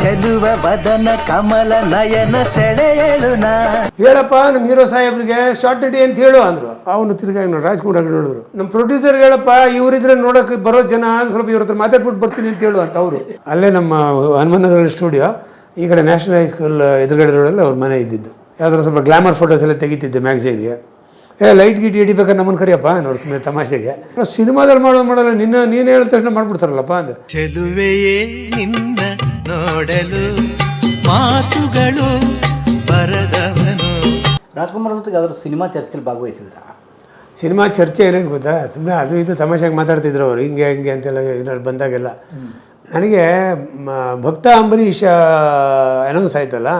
ಚೆಲುವ ಬದನ ಕಮಲ ನಯನ ಸೆಳೆಯಳುನ ಹೇಳಪ್ಪ ನಮ್ಮ ಹೀರೋ ಸಾಹೇಬ್ರಿಗೆ ಶಾರ್ಟ್ ಇಡಿ ಅಂತ ಹೇಳು ಅಂದ್ರು. ಅವನು ತಿರ್ಗಾ ನೋಡಿ ರಾಜ್ಕುಮಾರ್ ನೋಡಿದ್ರು. ನಮ್ಮ ಪ್ರೊಡ್ಯೂಸರ್ ಹೇಳಪ್ಪ ಇವರಿದ್ರೆ ನೋಡಕ್ ಬರೋ ಜನ ಸ್ವಲ್ಪ ಇವ್ರ ಹತ್ರ ಮಾತಾಡ್ಬಿಟ್ಟು ಬರ್ತೀನಿ ಅಂತ ಹೇಳು ಅಂತ ಅವರು. ಅಲ್ಲೇ ನಮ್ಮ ಹನುಮಂತನಗರ ಸ್ಟುಡಿಯೋ ಈ ಕಡೆ ನ್ಯಾಷನಲ್ ಹೈಸ್ಕೂಲ್ ಎದುರುಗಡೆ ರೋಡಲ್ಲಿ ಅವ್ರ ಮನೆ ಇದ್ದಿದ್ದು. ಯಾವ್ದಾದ್ರು ಸ್ವಲ್ಪ ಗ್ಲಾಮರ್ ಫೋಟೋಸ್ ಎಲ್ಲ ತೆಗಿತಿದ್ದೆ ಮ್ಯಾಗ್ಝೈನ್ಗೆ ಏ ಲೈಟ್ ಗಿಟ್ ಹಿಡಿಬೇಕಾದ್ರೆ ನಮ್ಮನ್ನು ಕರಿಯಪ್ಪ ಅನ್ನೋರು ಸುಮ್ಮನೆ ತಮಾಷೆಗೆ. ಸಿನಿಮಾದಲ್ಲಿ ಮಾಡೋದು ಮಾಡಲ್ಲ ನಿನ್ನ ನೀನು ಹೇಳಿದ ತಕ್ಷಣ ಮಾಡ್ಬಿಡ್ತಾರಲ್ಲಪ್ಪ ಅಂತ ಚೆಲುವೆಯೇ ನಿನ್ನ ನೋಡಲು ಮಾತುಗಳು ಬರದವನು. ರಾಜ್ಕುಮಾರ್ ಜೊತೆಗೆ ಅದರ ಸಿನಿಮಾ ಚರ್ಚೆಲಿ ಭಾಗವಹಿಸಿದ್ರ? ಸಿನಿಮಾ ಚರ್ಚೆ ಏನೇನು ಗೊತ್ತಾ? ಸುಮ್ಮನೆ ಅದು ಇದು ತಮಾಷೆಗೆ ಮಾತಾಡ್ತಿದ್ರು ಅವರು ಹಿಂಗೆ ಹಿಂಗೆ ಅಂತೆಲ್ಲ ಏನಾದ್ರು ಬಂದಾಗೆಲ್ಲ. ನನಗೆ ಭಕ್ತ ಅಂಬರೀಷ ಅನೌನ್ಸ್ ಆಯ್ತಲ್ಲ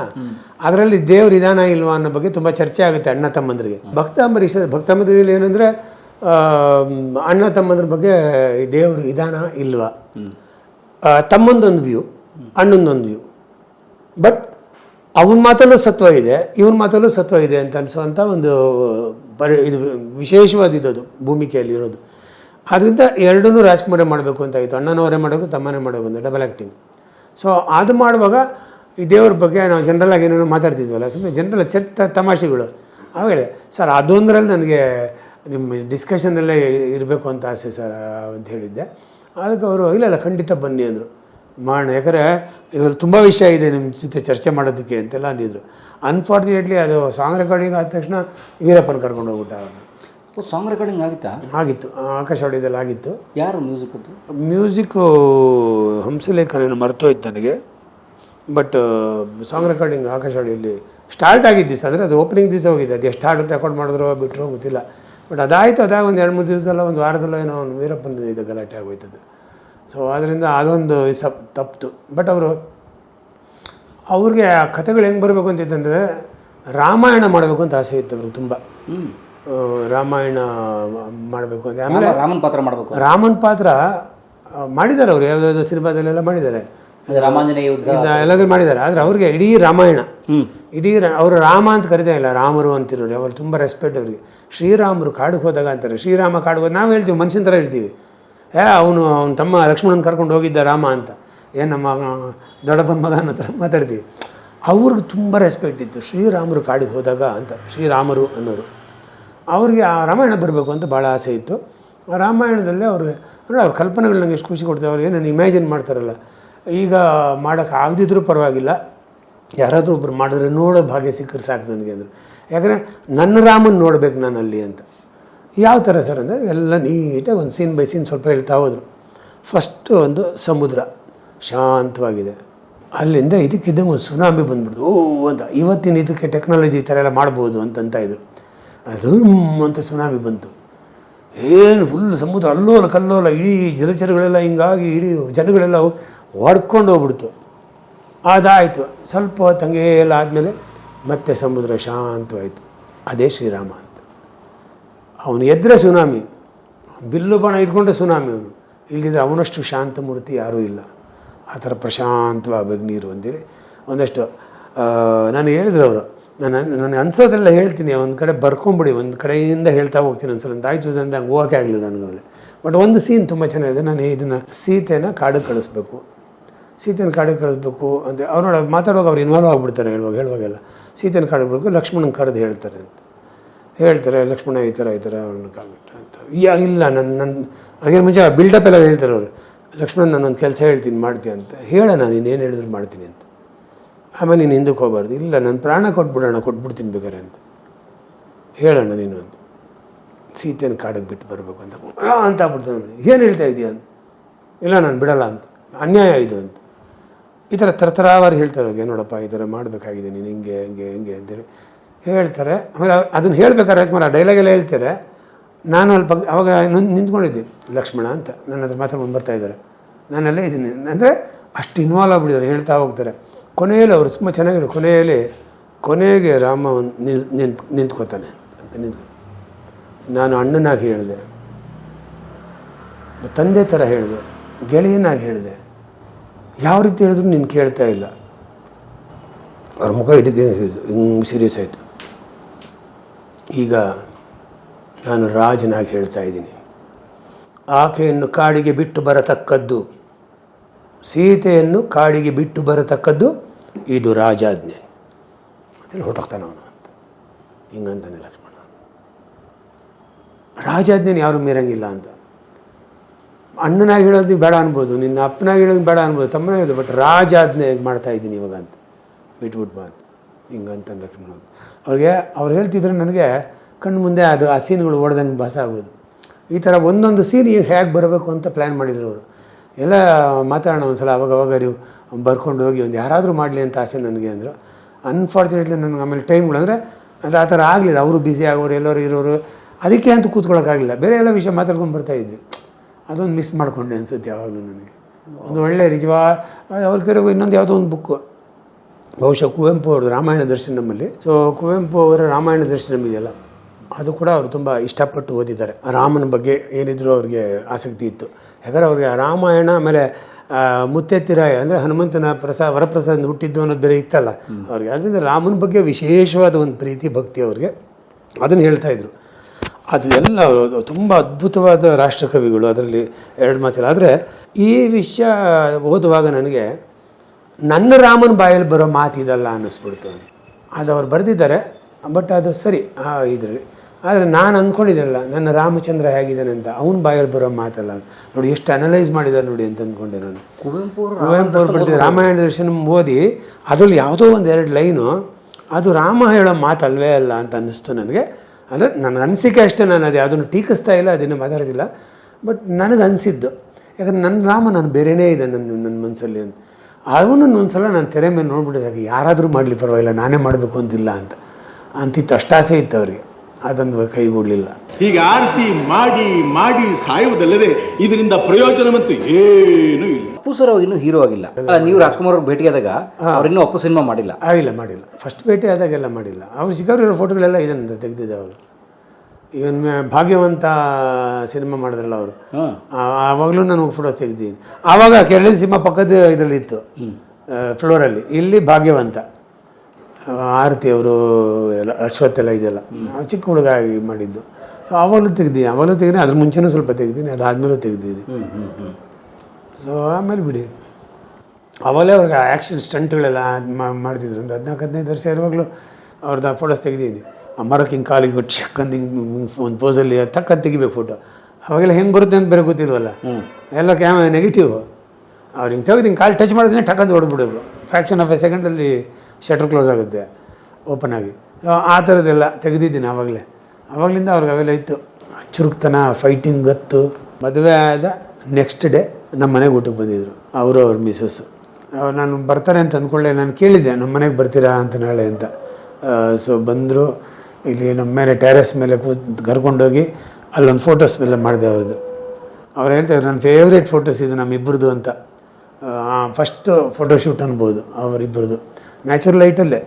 ಅದರಲ್ಲಿ ದೇವ್ರ ಇದಾನ ಇಲ್ವಾ ಅನ್ನೋ ಬಗ್ಗೆ ತುಂಬ ಚರ್ಚೆ ಆಗುತ್ತೆ ಅಣ್ಣ ತಮ್ಮಂದ್ರಿಗೆ. ಭಕ್ತ ಅಂಬರೀಷ ಭಕ್ತ ಅಂಬರೀಷಲ್ಲಿ ಏನಂದರೆ ಅಣ್ಣ ತಮ್ಮಂದ್ರ ಬಗ್ಗೆ ದೇವ್ರ ಇದಾನ ಇಲ್ವಾ? ತಮ್ಮಂದೊಂದು ವ್ಯೂ ಅಣ್ಣಂದೊಂದು ವ್ಯೂ ಬಟ್ ಅವನ ಮಾತಲ್ಲೂ ಸತ್ವ ಇದೆ, ಇವನ ಮಾತಲ್ಲೂ ಸತ್ವ ಇದೆ ಅಂತ ಅನಿಸುವಂಥ ಒಂದು, ಪರಿ, ಇದು ವಿಶೇಷವಾದಿದ್ದದು ಭೂಮಿಕೆಯಲ್ಲಿ ಇರೋದು ಅದರಿಂದ ಎರಡನ್ನೂ ರಾಜ್ಕುಮಾರೇ ಮಾಡಬೇಕು ಅಂತ ಆಯಿತು. ಅಣ್ಣನವರೇ ಮಾಡಬೇಕು, ತಮ್ಮನೇ ಮಾಡಬೇಕು ಅಂತ ಡಬಲ್ ಆ್ಯಕ್ಟಿಂಗ್ ಸೊ ಅದು ಮಾಡುವಾಗ ಈ ದೇವ್ರ ಬಗ್ಗೆ ನಾವು ಜನರಲ್ ಆಗಿ ಏನೇನೋ ಮಾತಾಡ್ತಿದ್ವಲ್ಲ ಸುಮ್ಮನೆ ಜನರಲ್ ಚರ್ತ ತಮಾಷೆಗಳು. ಆಮೇಲೆ ಸರ್, ಅದೊಂದರಲ್ಲಿ ನನಗೆ ನಿಮ್ಮ ಡಿಸ್ಕಷನ್ನಲ್ಲೇ ಇರಬೇಕು ಅಂತ ಆಸೆ, ಸರ್, ಅಂತ ಹೇಳಿದ್ದೆ. ಅದಕ್ಕೆ ಅವರು, ಇಲ್ಲ ಇಲ್ಲ, ಖಂಡಿತ ಬನ್ನಿ, ಅಂದರು. ಮಾಡೋಣ ಯಾಕಂದರೆ ಇದರಲ್ಲಿ ತುಂಬ ವಿಷಯ ಇದೆ ನಿಮ್ಮ ಜೊತೆ ಚರ್ಚೆ ಮಾಡೋದಕ್ಕೆ ಅಂತೆಲ್ಲ ಅಂದಿದ್ರು. ಅನ್ಫಾರ್ಚುನೇಟ್ಲಿ ಅದು ಸಾಂಗ್ ರೆಕಾರ್ಡಿಂಗ್ ಆದ ತಕ್ಷಣ ವೀರಪ್ಪನ ಕರ್ಕೊಂಡು ಹೋಗ್ಬಿಟ್ಟ ಅವ್ರನ್ನ. ಸಾಂಗ್ ರೆಕಾರ್ಡಿಂಗ್ ಆಗಿತ್ತಾ? ಆಗಿತ್ತು. ಆಕಾಶವಾಡಿದಲ್ಲಿ ಆಗಿತ್ತು. ಯಾರು ಮ್ಯೂಸಿಕ್ ಮ್ಯೂಸಿಕ್ ಮ್ಯೂಸಿಕ್ಕು ಹಂಸಲೇಖನೇನು ಮರ್ತೋಯ್ತು ನನಗೆ. ಬಟ್ ಸಾಂಗ್ ರೆಕಾರ್ಡಿಂಗ್ ಆಕಾಶವಾಡಿಯಲ್ಲಿ ಸ್ಟಾರ್ಟ್ ಆಗಿದ್ದ ದಿವಸ ಅಂದರೆ ಅದು ಓಪನಿಂಗ್ ದಿವಸ ಹೋಗಿದೆ. ಅದು ಎಷ್ಟು ಹಾಡು ರೆಕಾರ್ಡ್ ಮಾಡಿದ್ರೋ ಬಿಟ್ಟರೋ ಗೊತ್ತಿಲ್ಲ. ಬಟ್ ಅದಾಯಿತು ಅದಾಗ ಒಂದು ಎರಡು ಮೂರು ದಿವಸದಲ್ಲ ಒಂದು ವಾರದಲ್ಲೋ ಏನೋ ಒಂದು ವೀರಪ್ಪನ ಇದು ಗಲಾಟೆ ಆಗೋಯ್ತದೆ ಸೊ ಅದರಿಂದ ಅದೊಂದು ಸಪ್ ತಪ್ಪಿತು ಬಟ್ ಅವರು ಅವ್ರಿಗೆ ಆ ಕಥೆಗಳು ಹೆಂಗೆ ಬರಬೇಕು ಅಂತಿತ್ತಂದರೆ ರಾಮಾಯಣ ಮಾಡಬೇಕು ಅಂತ ಆಸೆ ಇತ್ತು ಅವ್ರಿಗೆ ತುಂಬ. ರಾಮಾಯಣ ಮಾಡಬೇಕು ಅಂತ. ಆಮೇಲೆ ರಾಮ- ರಾಮನ್ ಪಾತ್ರ ಮಾಡಬೇಕು. ರಾಮನ್ ಪಾತ್ರ ಮಾಡಿದ್ದಾರೆ ಅವರು. ಯಾವುದಾದ್ರು ಸಿನಿಮಾದಲ್ಲೆಲ್ಲ ಮಾಡಿದ್ದಾರೆ. ರಾಮಾಂಜನೇಯ ಎಲ್ಲಾದ್ರೂ ಮಾಡಿದ್ದಾರೆ. ಆದರೆ ಅವ್ರಿಗೆ ಇಡೀ ರಾಮಾಯಣ ಇಡೀ ಅವರು ರಾಮ ಅಂತ ಕರಿತಾ ಇಲ್ಲ ರಾಮರು ಅಂತಿರೋರು. ಅವ್ರು ತುಂಬ ರೆಸ್ಪೆಕ್ಟ್ ಅವ್ರಿಗೆ. ಶ್ರೀರಾಮರು ಕಾಡಿಗೆ ಹೋದಾಗ ಅಂತಾರೆ. ಶ್ರೀರಾಮ ಕಾಡಿಗೆ ಹೋದ ನಾವು ಹೇಳ್ತೀವಿ ಮನುಷ್ಯನ ಥರ ಹೇಳ್ತೀವಿ. ಏ ಅವನು, ಅವನ ತಮ್ಮ ಲಕ್ಷ್ಮಣನ ಕರ್ಕೊಂಡು ಹೋಗಿದ್ದ ರಾಮ ಅಂತ. ಏನು ನಮ್ಮ ದೊಡ್ಡಪ್ಪನ ಮಗ ಅನ್ನೋ ಥರ ಮಾತಾಡ್ತೀವಿ ಅವ್ರಿಗೆ ತುಂಬ ರೆಸ್ಪೆಕ್ಟ್ ಇತ್ತು. ಶ್ರೀರಾಮರು ಕಾಡಿಗೆ ಹೋದಾಗ ಅಂತ, ಶ್ರೀರಾಮರು ಅನ್ನೋರು. ಅವ್ರಿಗೆ ಆ ರಾಮಾಯಣ ಬರಬೇಕು ಅಂತ ಭಾಳ ಆಸೆ ಇತ್ತು. ಆ ರಾಮಾಯಣದಲ್ಲೇ ಅವ್ರಿಗೆ ಅಂದರೆ ಅವ್ರ ಕಲ್ಪನೆಗಳು ನಂಗೆ ಎಷ್ಟು ಖುಷಿ ಕೊಡ್ತಾವೆ. ಅವ್ರು ಏನೇನು ಇಮ್ಯಾಜಿನ್ ಮಾಡ್ತಾರಲ್ಲ. ಈಗ ಮಾಡೋಕ್ಕೆ ಆಗದಿದ್ರೂ ಪರವಾಗಿಲ್ಲ. ಯಾರಾದರೂ ಒಬ್ರು ಮಾಡಿದ್ರೆ ನೋಡೋ ಭಾಗ್ಯ ಸಿಕ್ಕರೆ ಸಾಕು ನನಗೆ ಅಂದರು. ಯಾಕಂದರೆ ನನ್ನ ರಾಮನ ನೋಡ್ಬೇಕು ನಾನು ಅಲ್ಲಿ ಅಂತ. ಯಾವ ಥರ ಸರ್ ಅಂದರೆ ಎಲ್ಲ ನೀಟಾಗಿ ಒಂದು ಸೀನ್ ಬೈ ಸೀನ್ ಸ್ವಲ್ಪ ಹೇಳ್ತಾ ಹೋದರು. ಫಸ್ಟು ಒಂದು ಸಮುದ್ರ ಶಾಂತವಾಗಿದೆ. ಅಲ್ಲಿಂದ ಇದಕ್ಕಿದ್ದಂಗೆ ಒಂದು ಸುನಾಮಿ ಬಂದ್ಬಿಡ್ತು. ಓ, ಅಂತ ಇವತ್ತಿನ ಇದಕ್ಕೆ ಟೆಕ್ನಾಲಜಿ ಈ ಥರ ಎಲ್ಲ ಮಾಡ್ಬೋದು ಅಂತಂತ ಇದ್ರು. ಅದು ಅಂತ ಸುನಾಮಿ ಬಂತು. ಏನು ಫುಲ್ ಸಮುದ್ರ ಅಲ್ಲೋಲ ಕಲ್ಲೋಲ ಇಡೀ ಜಲಚರಗಳೆಲ್ಲ ಹಿಂಗಾಗಿ ಇಡೀ ಜನಗಳೆಲ್ಲ ಹೊಡ್ಕೊಂಡು ಹೋಗ್ಬಿಡ್ತು. ಅದಾಯಿತು. ಸ್ವಲ್ಪ ಹೊತ್ತು ಹಂಗೆ ಎಲ್ಲ ಆದಮೇಲೆ ಮತ್ತೆ ಸಮುದ್ರ ಶಾಂತವಾಯಿತು. ಅದೇ ಶ್ರೀರಾಮ ಅಂತ. ಅವನು ಎದ್ರೆ ಸುನಾಮಿ. ಬಿಲ್ಲು ಬಾಣ ಇಟ್ಕೊಂಡ್ರೆ ಸುನಾಮಿ ಅವನು. ಇಲ್ಲಿದ್ರೆ ಅವನಷ್ಟು ಶಾಂತ ಮೂರ್ತಿ ಯಾರೂ ಇಲ್ಲ. ಆ ಥರ ಪ್ರಶಾಂತವಾಗಬೇಕು ನೀರು ಅಂತೇಳಿ ಒಂದಷ್ಟು ನಾನು ಹೇಳಿದ್ರು ಅವರು. ನಾನು ನಾನು ಅನ್ಸೋದೆಲ್ಲ ಹೇಳ್ತೀನಿ. ಒಂದು ಕಡೆ ಬರ್ಕೊಂಬಿಡಿ, ಒಂದು ಕಡೆಯಿಂದ ಹೇಳ್ತಾ ಹೋಗ್ತೀನಿ ಒಂದ್ಸಲ. ಅಂತ ಆಯಿತು ಅಂತ ಹಂಗೆ ಹೋಗೋಕೆ ಆಗಲಿಲ್ಲ ನನಗೆ ಬಟ್ ಒಂದು ಸೀನ್ ತುಂಬ ಚೆನ್ನಾಗಿದೆ. ನಾನು ಇದನ್ನು ಸೀತೆನ ಕಾಡಿಗೆ ಕಳಿಸ್ಬೇಕು. ಸೀತೆನ ಕಾಡಿಗೆ ಕಳಿಸ್ಬೇಕು ಅಂತ. ಅವ್ರು ನೋಡೋ ಮಾತಾಡುವಾಗ ಅವ್ರು ಇನ್ವಾಲ್ವ್ ಆಗಿಬಿಡ್ತಾರೆ ಹೇಳುವಾಗ, ಹೇಳುವಾಗೆಲ್ಲ. ಸೀತೆನ ಕಾಡಿಗೆ ಬಿಡಬೇಕು, ಲಕ್ಷ್ಮಣನ ಕರೆದು ಹೇಳ್ತಾರೆ ಅಂತ. ಹೇಳ್ತಾರೆ, ಲಕ್ಷ್ಮಣ ಈ ಥರ ಈ ಥರ ಅವ್ರನ್ನ ಕಾಬಿಟ್ಟ ಅಂತ. ಯಾ, ಇಲ್ಲ ನನ್ನ ನನ್ನ ಅದಕ್ಕೆ ಮುಂಚೆ ಬಿಲ್ಡಪ್ ಎಲ್ಲ ಹೇಳ್ತಾರೆ ಅವರು. ಲಕ್ಷ್ಮಣ ನಾನೊಂದು ಕೆಲಸ ಹೇಳ್ತೀನಿ ಮಾಡ್ತೀನಿ ಅಂತ. ಹೇಳೋಣ ನೀನು ಏನು ಹೇಳಿದ್ರು ಮಾಡ್ತೀನಿ ಅಂತ. ಆಮೇಲೆ ನೀನು ಹಿಂದಕ್ಕೆ ಹೋಗ್ಬಾರ್ದು. ಇಲ್ಲ ನನ್ನ ಪ್ರಾಣ ಕೊಟ್ಬಿಡೋಣ, ಕೊಟ್ಬಿಡ್ತೀನಿ ಬೇಕಾರೆ ಅಂತ. ಹೇಳೋಣ ನೀನು ಅಂತ. ಸೀತೆಯನ್ನು ಕಾಡಕ್ಕೆ ಬಿಟ್ಟು ಬರಬೇಕು ಅಂತ. ಅಂತ ಆಗ್ಬಿಡ್ತಾನೆ ಏನು ಹೇಳ್ತಾ ಇದೀಯ ಅಂತ. ಇಲ್ಲ, ನಾನು ಬಿಡಲ್ಲ ಅಂತ. ಅನ್ಯಾಯ ಇದು ಅಂತ. ಈ ಥರ ಅವರು ಹೇಳ್ತಾರೆ ಅವ್ರಿಗೆ ನೋಡಪ್ಪ, ಈ ಥರ ಮಾಡಬೇಕಾಗಿದೆ ನೀನು, ಹಿಂಗೆ ಹಿಂಗೆ ಹಿಂಗೆ ಅಂತೇಳಿ. ಹೇಳ್ತಾರೆ. ಆಮೇಲೆ ಅದನ್ನು ಹೇಳ್ಬೇಕಾದ್ರೆ ರಾಜ್ಕುಮಾರ್ ಆ ಡೈಲಾಗ್ ಎಲ್ಲ ಹೇಳ್ತಾರೆ. ನಾನು ಅಲ್ಲಿ ಪಕ್ಕ ಅವಾಗ ನಿಂತ್- ನಿಂತ್ಕೊಂಡಿದ್ದೆ. ಲಕ್ಷ್ಮಣ ಅಂತ. ನನ್ನ ಹತ್ರ ಮಾತಾಡ್ಕೊಂಡು ಬರ್ತಾ ಇದ್ದಾರೆ. ನಾನಲ್ಲೇ ಇದ್ದೀನಿ. ಅಂದರೆ ಅಷ್ಟು ಇನ್ವಾಲ್ವ್ ಆಗ್ಬಿಟ್ಟಿದ್ದಾರೆ, ಹೇಳ್ತಾ ಹೋಗ್ತಾರೆ. ಕೊನೆಯಲ್ಲಿ ಅವರು ತುಂಬ ಚೆನ್ನಾಗಿರು ಕೊನೆಯಲ್ಲಿ ಕೊನೆಗೆ ರಾಮ ನಿಲ್, ನಿಂತ್, ನಿಂತ್ಕೋತಾನೆ ಅಂತ ನಿಂತ್ಕೊ ನಾನು ಅಣ್ಣನಾಗಿ ಹೇಳಿದೆ. ತಂದೆ ಥರ ಹೇಳಿದೆ. ಗೆಳೆಯನಾಗಿ ಹೇಳಿದೆ. ಯಾವ ರೀತಿ ಹೇಳಿದ್ರು ನೀನು ಕೇಳ್ತಾ ಇಲ್ಲ. ಅವ್ರ ಮುಖ ಇದಕ್ಕೆ ಹಿಂಗೆ ಸೀರಿಯಸ್ ಆಯಿತು. ಈಗ ನಾನು ರಾಜನಾಗಿ ಹೇಳ್ತಾ ಇದ್ದೀನಿ. ಆಕೆಯನ್ನು ಕಾಡಿಗೆ ಬಿಟ್ಟು ಬರತಕ್ಕದ್ದು, ಸೀತೆಯನ್ನು ಕಾಡಿಗೆ ಬಿಟ್ಟು ಬರತಕ್ಕದ್ದು ಇದು ರಾಜಾಜ್ಞೆ. ಅಂತೇಳಿ ಹೊರಟೋಗ್ತಾನೆ ಅವನು ಅಂತ. ಹಿಂಗಂತಾನೆ ಲಕ್ಷ್ಮಣ. ರಾಜಾಜ್ಞೆನ ಯಾರು ಮೀರಂಗಿಲ್ಲ ಅಂತ. ಅಣ್ಣನಾಗಿ ಹೇಳೋದು ನೀವು ಬೇಡ ಅನ್ಬೋದು, ನಿನ್ನ ಅಪ್ಪನಾಗಿ ಹೇಳೋದು ಬೇಡ ಅನ್ಬೋದು ತಮ್ಮನೇ ಹೇಳೋದು ಬಟ್ ರಾಜಾಜ್ಞೆ ಮಾಡ್ತಾ ಇದ್ದೀನಿ ಇವಾಗ ಅಂತ. ಬಿಟ್ಬಿಟ್ಟು ಬಾ ಅಂತ. ಹಿಂಗಂತ ಲಕ್ಷ್ಮಣ ಅವ್ರಿಗೆ ಅವ್ರು ಹೇಳ್ತಿದ್ರೆ ನನಗೆ, ಕಣ್ಣು ಮುಂದೆ ಅದು ಆ ಸೀನ್ಗಳು ಓಡ್ದಂಗೆ ಭಾಸ ಆಗೋದು. ಈ ಥರ ಒಂದೊಂದು ಸೀನ್ ಈಗ ಹೇಗೆ ಬರಬೇಕು ಅಂತ ಪ್ಲ್ಯಾನ್ ಮಾಡಿದ್ರು ಅವರು. ಎಲ್ಲ ಮಾತಾಡೋಣ ಒಂದ್ಸಲ, ಅವಾಗ ಅವಾಗ ನೀವು ಬರ್ಕೊಂಡು ಹೋಗಿ ಒಂದು ಯಾರಾದರೂ ಮಾಡಲಿ ಅಂತ ಆಸೆ ನನಗೆ ಅಂದರು. ಅನ್ಫಾರ್ಚುನೇಟ್ಲಿ ನನಗೆ ಆಮೇಲೆ ಟೈಮ್ಗಳು ಅಂದರೆ ಅದು ಆ ಥರ ಆಗಲಿಲ್ಲ. ಅವರು ಬ್ಯುಸಿ ಆಗೋರು, ಎಲ್ಲರೂ ಇರೋರು. ಅದಕ್ಕೆ ಅಂತ ಕೂತ್ಕೊಳ್ಳೋಕ್ಕಾಗಲಿಲ್ಲ ಬೇರೆ ಎಲ್ಲ ವಿಷಯ ಮಾತಾಡ್ಕೊಂಡು ಬರ್ತಾ ಇದ್ವಿ. ಅದೊಂದು ಮಿಸ್ ಮಾಡಿಕೊಂಡೆ ಅನಿಸುತ್ತೆ ಯಾವಾಗಲೂ ನನಗೆ. ಒಂದು ಒಳ್ಳೆ ರಿಜವಾ, ಅವ್ರ ಇನ್ನೊಂದು ಯಾವುದೋ ಒಂದು ಬುಕ್ಕು ಬಹುಶಃ ಕುವೆಂಪು ಅವ್ರದ್ದು ರಾಮಾಯಣ ದರ್ಶನ ನಮ್ಮಲ್ಲಿ. ಸೊ ಕುವೆಂಪು ಅವರ ರಾಮಾಯಣ ದರ್ಶನಂ ಇದೆಯಲ್ಲ ಅದು ಕೂಡ ಅವರು ತುಂಬ ಇಷ್ಟಪಟ್ಟು ಓದಿದ್ದಾರೆ. ರಾಮನ ಬಗ್ಗೆ ಏನಿದ್ರು ಅವ್ರಿಗೆ ಆಸಕ್ತಿ ಇತ್ತು. ಯಾಕಂದರೆ ಅವ್ರಿಗೆ ರಾಮಾಯಣ ಆಮೇಲೆ ಮುತ್ತೆತ್ತಿರಾಯ ಅಂದರೆ ಹನುಮಂತನ ಪ್ರಸಾ, ವರಪ್ರಸಾದ ಹುಟ್ಟಿದ್ದು ಅನ್ನೋದು ಬೇರೆ ಇತ್ತಲ್ಲ. ಅವ್ರಿಗೆ ಅದರಿಂದ ರಾಮನ ಬಗ್ಗೆ ವಿಶೇಷವಾದ ಒಂದು ಪ್ರೀತಿ, ಭಕ್ತಿ ಅವ್ರಿಗೆ ಅದನ್ನು ಹೇಳ್ತಾ ಇದ್ರು. ಅದು ಎಲ್ಲ ತುಂಬ ಅದ್ಭುತವಾದ ರಾಷ್ಟ್ರಕವಿಗಳು ಅದರಲ್ಲಿ ಎರಡು ಮಾತಿಲ್ಲ. ಆದರೆ ಈ ವಿಷಯ ಓದುವಾಗ ನನಗೆ ನನ್ನ ರಾಮನ ಬಾಯಲ್ಲಿ ಬರೋ ಮಾತು ಇದಲ್ಲ ಅನ್ನಿಸ್ಬಿಡ್ತು ಅದು ಅವ್ರು ಬರೆದಿದ್ದಾರೆ ಬಟ್ ಅದು ಸರಿ ಇದರಲ್ಲಿ. ಆದರೆ ನಾನು ಅಂದ್ಕೊಂಡಿದ್ದೆನಲ್ಲ ನನ್ನ ರಾಮಚಂದ್ರ ಹೇಗಿದ್ದಾನೆ ಅಂತ ಅವನ ಬಾಯಲ್ಲಿ ಬರೋ ಮಾತಲ್ಲ. ನೋಡಿ ಎಷ್ಟು ಅನಲೈಸ್ ಮಾಡಿದ್ದಾರೆ ನೋಡಿ ಅಂತ ಅಂದ್ಕೊಂಡೆ ನಾನು. ಕುವೆಂಪು ಕುವೆಂಪು ಅವ್ರು ಬರ್ತಿದ್ದೆ ರಾಮಾಯಣ ದರ್ಶನ ಓದಿ ಅದರಲ್ಲಿ ಯಾವುದೋ ಒಂದು ಎರಡು ಲೈನು ಅದು ರಾಮ ಹೇಳೋ ಮಾತಲ್ವೇ ಅಲ್ಲ ಅಂತ ಅನ್ನಿಸ್ತು ನನಗೆ. ಅಂದರೆ ನನ್ನ ಅನಿಸಿಕೆ ಅಷ್ಟೇ ನಾನು ಅದು ಯಾವುದನ್ನು ಟೀಕಿಸ್ತಾ ಇಲ್ಲ ಅದನ್ನು ಮಾತಾಡೋದಿಲ್ಲ ಬಟ್ ನನಗೆ ಅನಿಸಿದ್ದು. ಯಾಕಂದ್ರೆ ನನ್ನ ರಾಮ ನಾನು ಬೇರೆಯೇ ಇದೆ ನನ್ನ ನನ್ನ ಮನಸ್ಸಲ್ಲಿ ಅಂತ. ಅವನನ್ನು ಒಂದು ಸಲ ನಾನು ತೆರೆ ಮೇಲೆ ನೋಡ್ಬಿಟ್ಟಿದಾಗ ಯಾರಾದರೂ ಮಾಡಲಿ ಪರವಾಗಿಲ್ಲ ನಾನೇ ಮಾಡಬೇಕು ಅಂತಿಲ್ಲ ಅಂತ. ಅಂತಿತ್ತು ಅಷ್ಟಾಸೆ ಇತ್ತು ಅವರಿಗೆ. ಅದೊಂದು ಕೈಗೂಡಲಿಲ್ಲ. ಹೀಗೆ ಆರತಿ ಮಾಡಿ ಮಾಡಿ ಸಾಯುವುದಲ್ಲದೆ ಇದರಿಂದ ಪ್ರಯೋಜನವಂತೂ ಏನು ಇಲ್ಲ. ಅಪ್ಪು ಸರ್ ಅವಾಗ ಇನ್ನೂ ಹೀರೋ ಆಗಿಲ್ಲ. ಅಲ್ಲ ನೀವು ರಾಜ್ಕುಮಾರ್ ಅವ್ರು ಭೇಟಿಯಾದಾಗ ಅವ್ರು ಇನ್ನೂ ಅಪ್ಪು ಸಿನಿಮಾ ಮಾಡಿಲ್ಲ. ಆಗಿಲ್ಲ ಮಾಡಿಲ್ಲ. ಫಸ್ಟ್ ಭೇಟಿ ಆದಾಗೆಲ್ಲ ಮಾಡಿಲ್ಲ. ಅವ್ರು ಸಿಕ್ಕವ್ರಿರೋ ಫೋಟೋಗಳೆಲ್ಲ ಇದೆ ನಂದು ತೆಗೆದಿದ್ದೆ ಅವರು. ಇವನ್ ಭಾಗ್ಯವಂತ ಸಿನಿಮಾ ಮಾಡಿದ್ರಲ್ಲ ಅವರು. ಆವಾಗಲೂ ನಾನು ಫೋಟೋ ತೆಗ್ದೀನಿ ಆವಾಗ ಕೇರಳ ಸಿನಿಮಾ ಪಕ್ಕದ ಇದರಲ್ಲಿ ಇತ್ತು. ಫ್ಲೋರಲ್ಲಿ. ಇಲ್ಲಿ ಭಾಗ್ಯವಂತ. ಆರತಿ ಅವರು ಎಲ್ಲ ಅಶ್ವತ್ ಎಲ್ಲ ಇದೆಲ್ಲ. ಚಿಕ್ಕ ಹುಡುಗ ಮಾಡಿದ್ದು. ಸೊ ಆವಾಗಲೂ ತೆಗ್ದೀನಿ ಆವಾಗಲೂ ತೆಗ್ದೀನಿ ಅದ್ರ ಮುಂಚೆನೂ ಸ್ವಲ್ಪ ತೆಗ್ದೀನಿ ಅದಾದಮೇಲೂ ಹ್ಞೂ ಸೊ ಆಮೇಲೆ ಬಿಡಿ. ಆವಾಗಲೇ ಅವ್ರಿಗೆ ಆ್ಯಕ್ಷನ್ ಸ್ಟಂಟ್ಗಳೆಲ್ಲ ಮಾಡ್ತಿದ್ರು. ಒಂದು ಹದಿನಾಲ್ಕು ಹದಿನೈದು ವರ್ಷ ಇರುವಾಗಲೂ ಅವ್ರದ್ದು ಫೋಟೋಸ್ ತೆಗ್ದೀನಿ ಮರಕ್ಕೆ ಹಿಂಗೆ ಕಾಲಿಗೆ ಬಿಟ್ಟು ಶಕ್ಕಂದು ಹಿಂಗೆ ಒಂದು ಪೋಸಲ್ಲಿ ತಕ್ಕಂತ ತೆಗಿಬೇಕು ಫೋಟೋ ಅವಾಗೆಲ್ಲ ಹೆಂಗೆ ಬರುತ್ತೆ ಅಂತ ಬೇರೆ ಗೊತ್ತಿಲ್ವಲ್ಲ? ಎಲ್ಲ ಕ್ಯಾಮ್ರಾ ನೆಗೆಟಿವ್ ಅವ್ರು ಹಿಂಗೆ ತೆಗೆದು ಹಿಂಗೆ ಕಾಲು ಟಚ್ ಮಾಡಿದ್ರೆ ಟಕ್ಕಂತ ಹೊಡೆದ್ಬಿಡೋದು ಫ್ರ್ಯಾಕ್ಷನ್ ಆಫ್ ಎ ಸೆಕೆಂಡಲ್ಲಿ ಶಟರ್ ಕ್ಲೋಸ್ ಆಗುತ್ತೆ ಓಪನ್ ಆಗಿ. ಸೊ ಆ ಥರದ್ದೆಲ್ಲ ತೆಗೆದಿದ್ದೀನಿ ಆವಾಗಲೇ ಆವಾಗಲಿಂದ ಅವ್ರಿಗೆ ಅವೆಲ್ಲ ಇತ್ತು. ಚುರುಕ್ತನ ಫೈಟಿಂಗ್ ಗತ್ತು. ಮದುವೆ ಆದ ನೆಕ್ಸ್ಟ್ ಡೇ ನಮ್ಮ ಮನೆಗೆ ಊಟಕ್ಕೆ ಬಂದಿದ್ದರು ಅವರು ಅವ್ರ ಮಿಸ್ಸಸ್ಸು ಅವ್ರು ನಾನು ಬರ್ತಾರೆ ಅಂತ ಅಂದ್ಕೊಳ್ಳೆ ನಾನು ಕೇಳಿದ್ದೆ ನಮ್ಮ ಮನೆಗೆ ಬರ್ತೀರಾ ಅಂತ ನಾಳೆ? ಅಂತ. ಸೊ ಬಂದರು. ಇಲ್ಲಿ ನಮ್ಮ ಮೇಲೆ ಟೆರೆಸ್ ಮೇಲೆ ಕೂತ್ ಕರ್ಕೊಂಡೋಗಿ ಅಲ್ಲೊಂದು ಫೋಟೋಸ್ ಮೇಲೆ ಮಾಡಿದೆ ಅವ್ರದ್ದು. ಅವ್ರು ಹೇಳ್ತಾರೆ ನನ್ನ ಫೇವ್ರೇಟ್ ಫೋಟೋಸ್ ಇದು ನಮ್ಮಿಬ್ಬರದು ಅಂತ. ಫಸ್ಟ್ ಫೋಟೋಶೂಟ್ ಅನ್ಬೋದು ಅವರಿಬ್ಬರದು ನ್ಯಾಚುರಲ್ ಲೈಟಲ್ಲೇ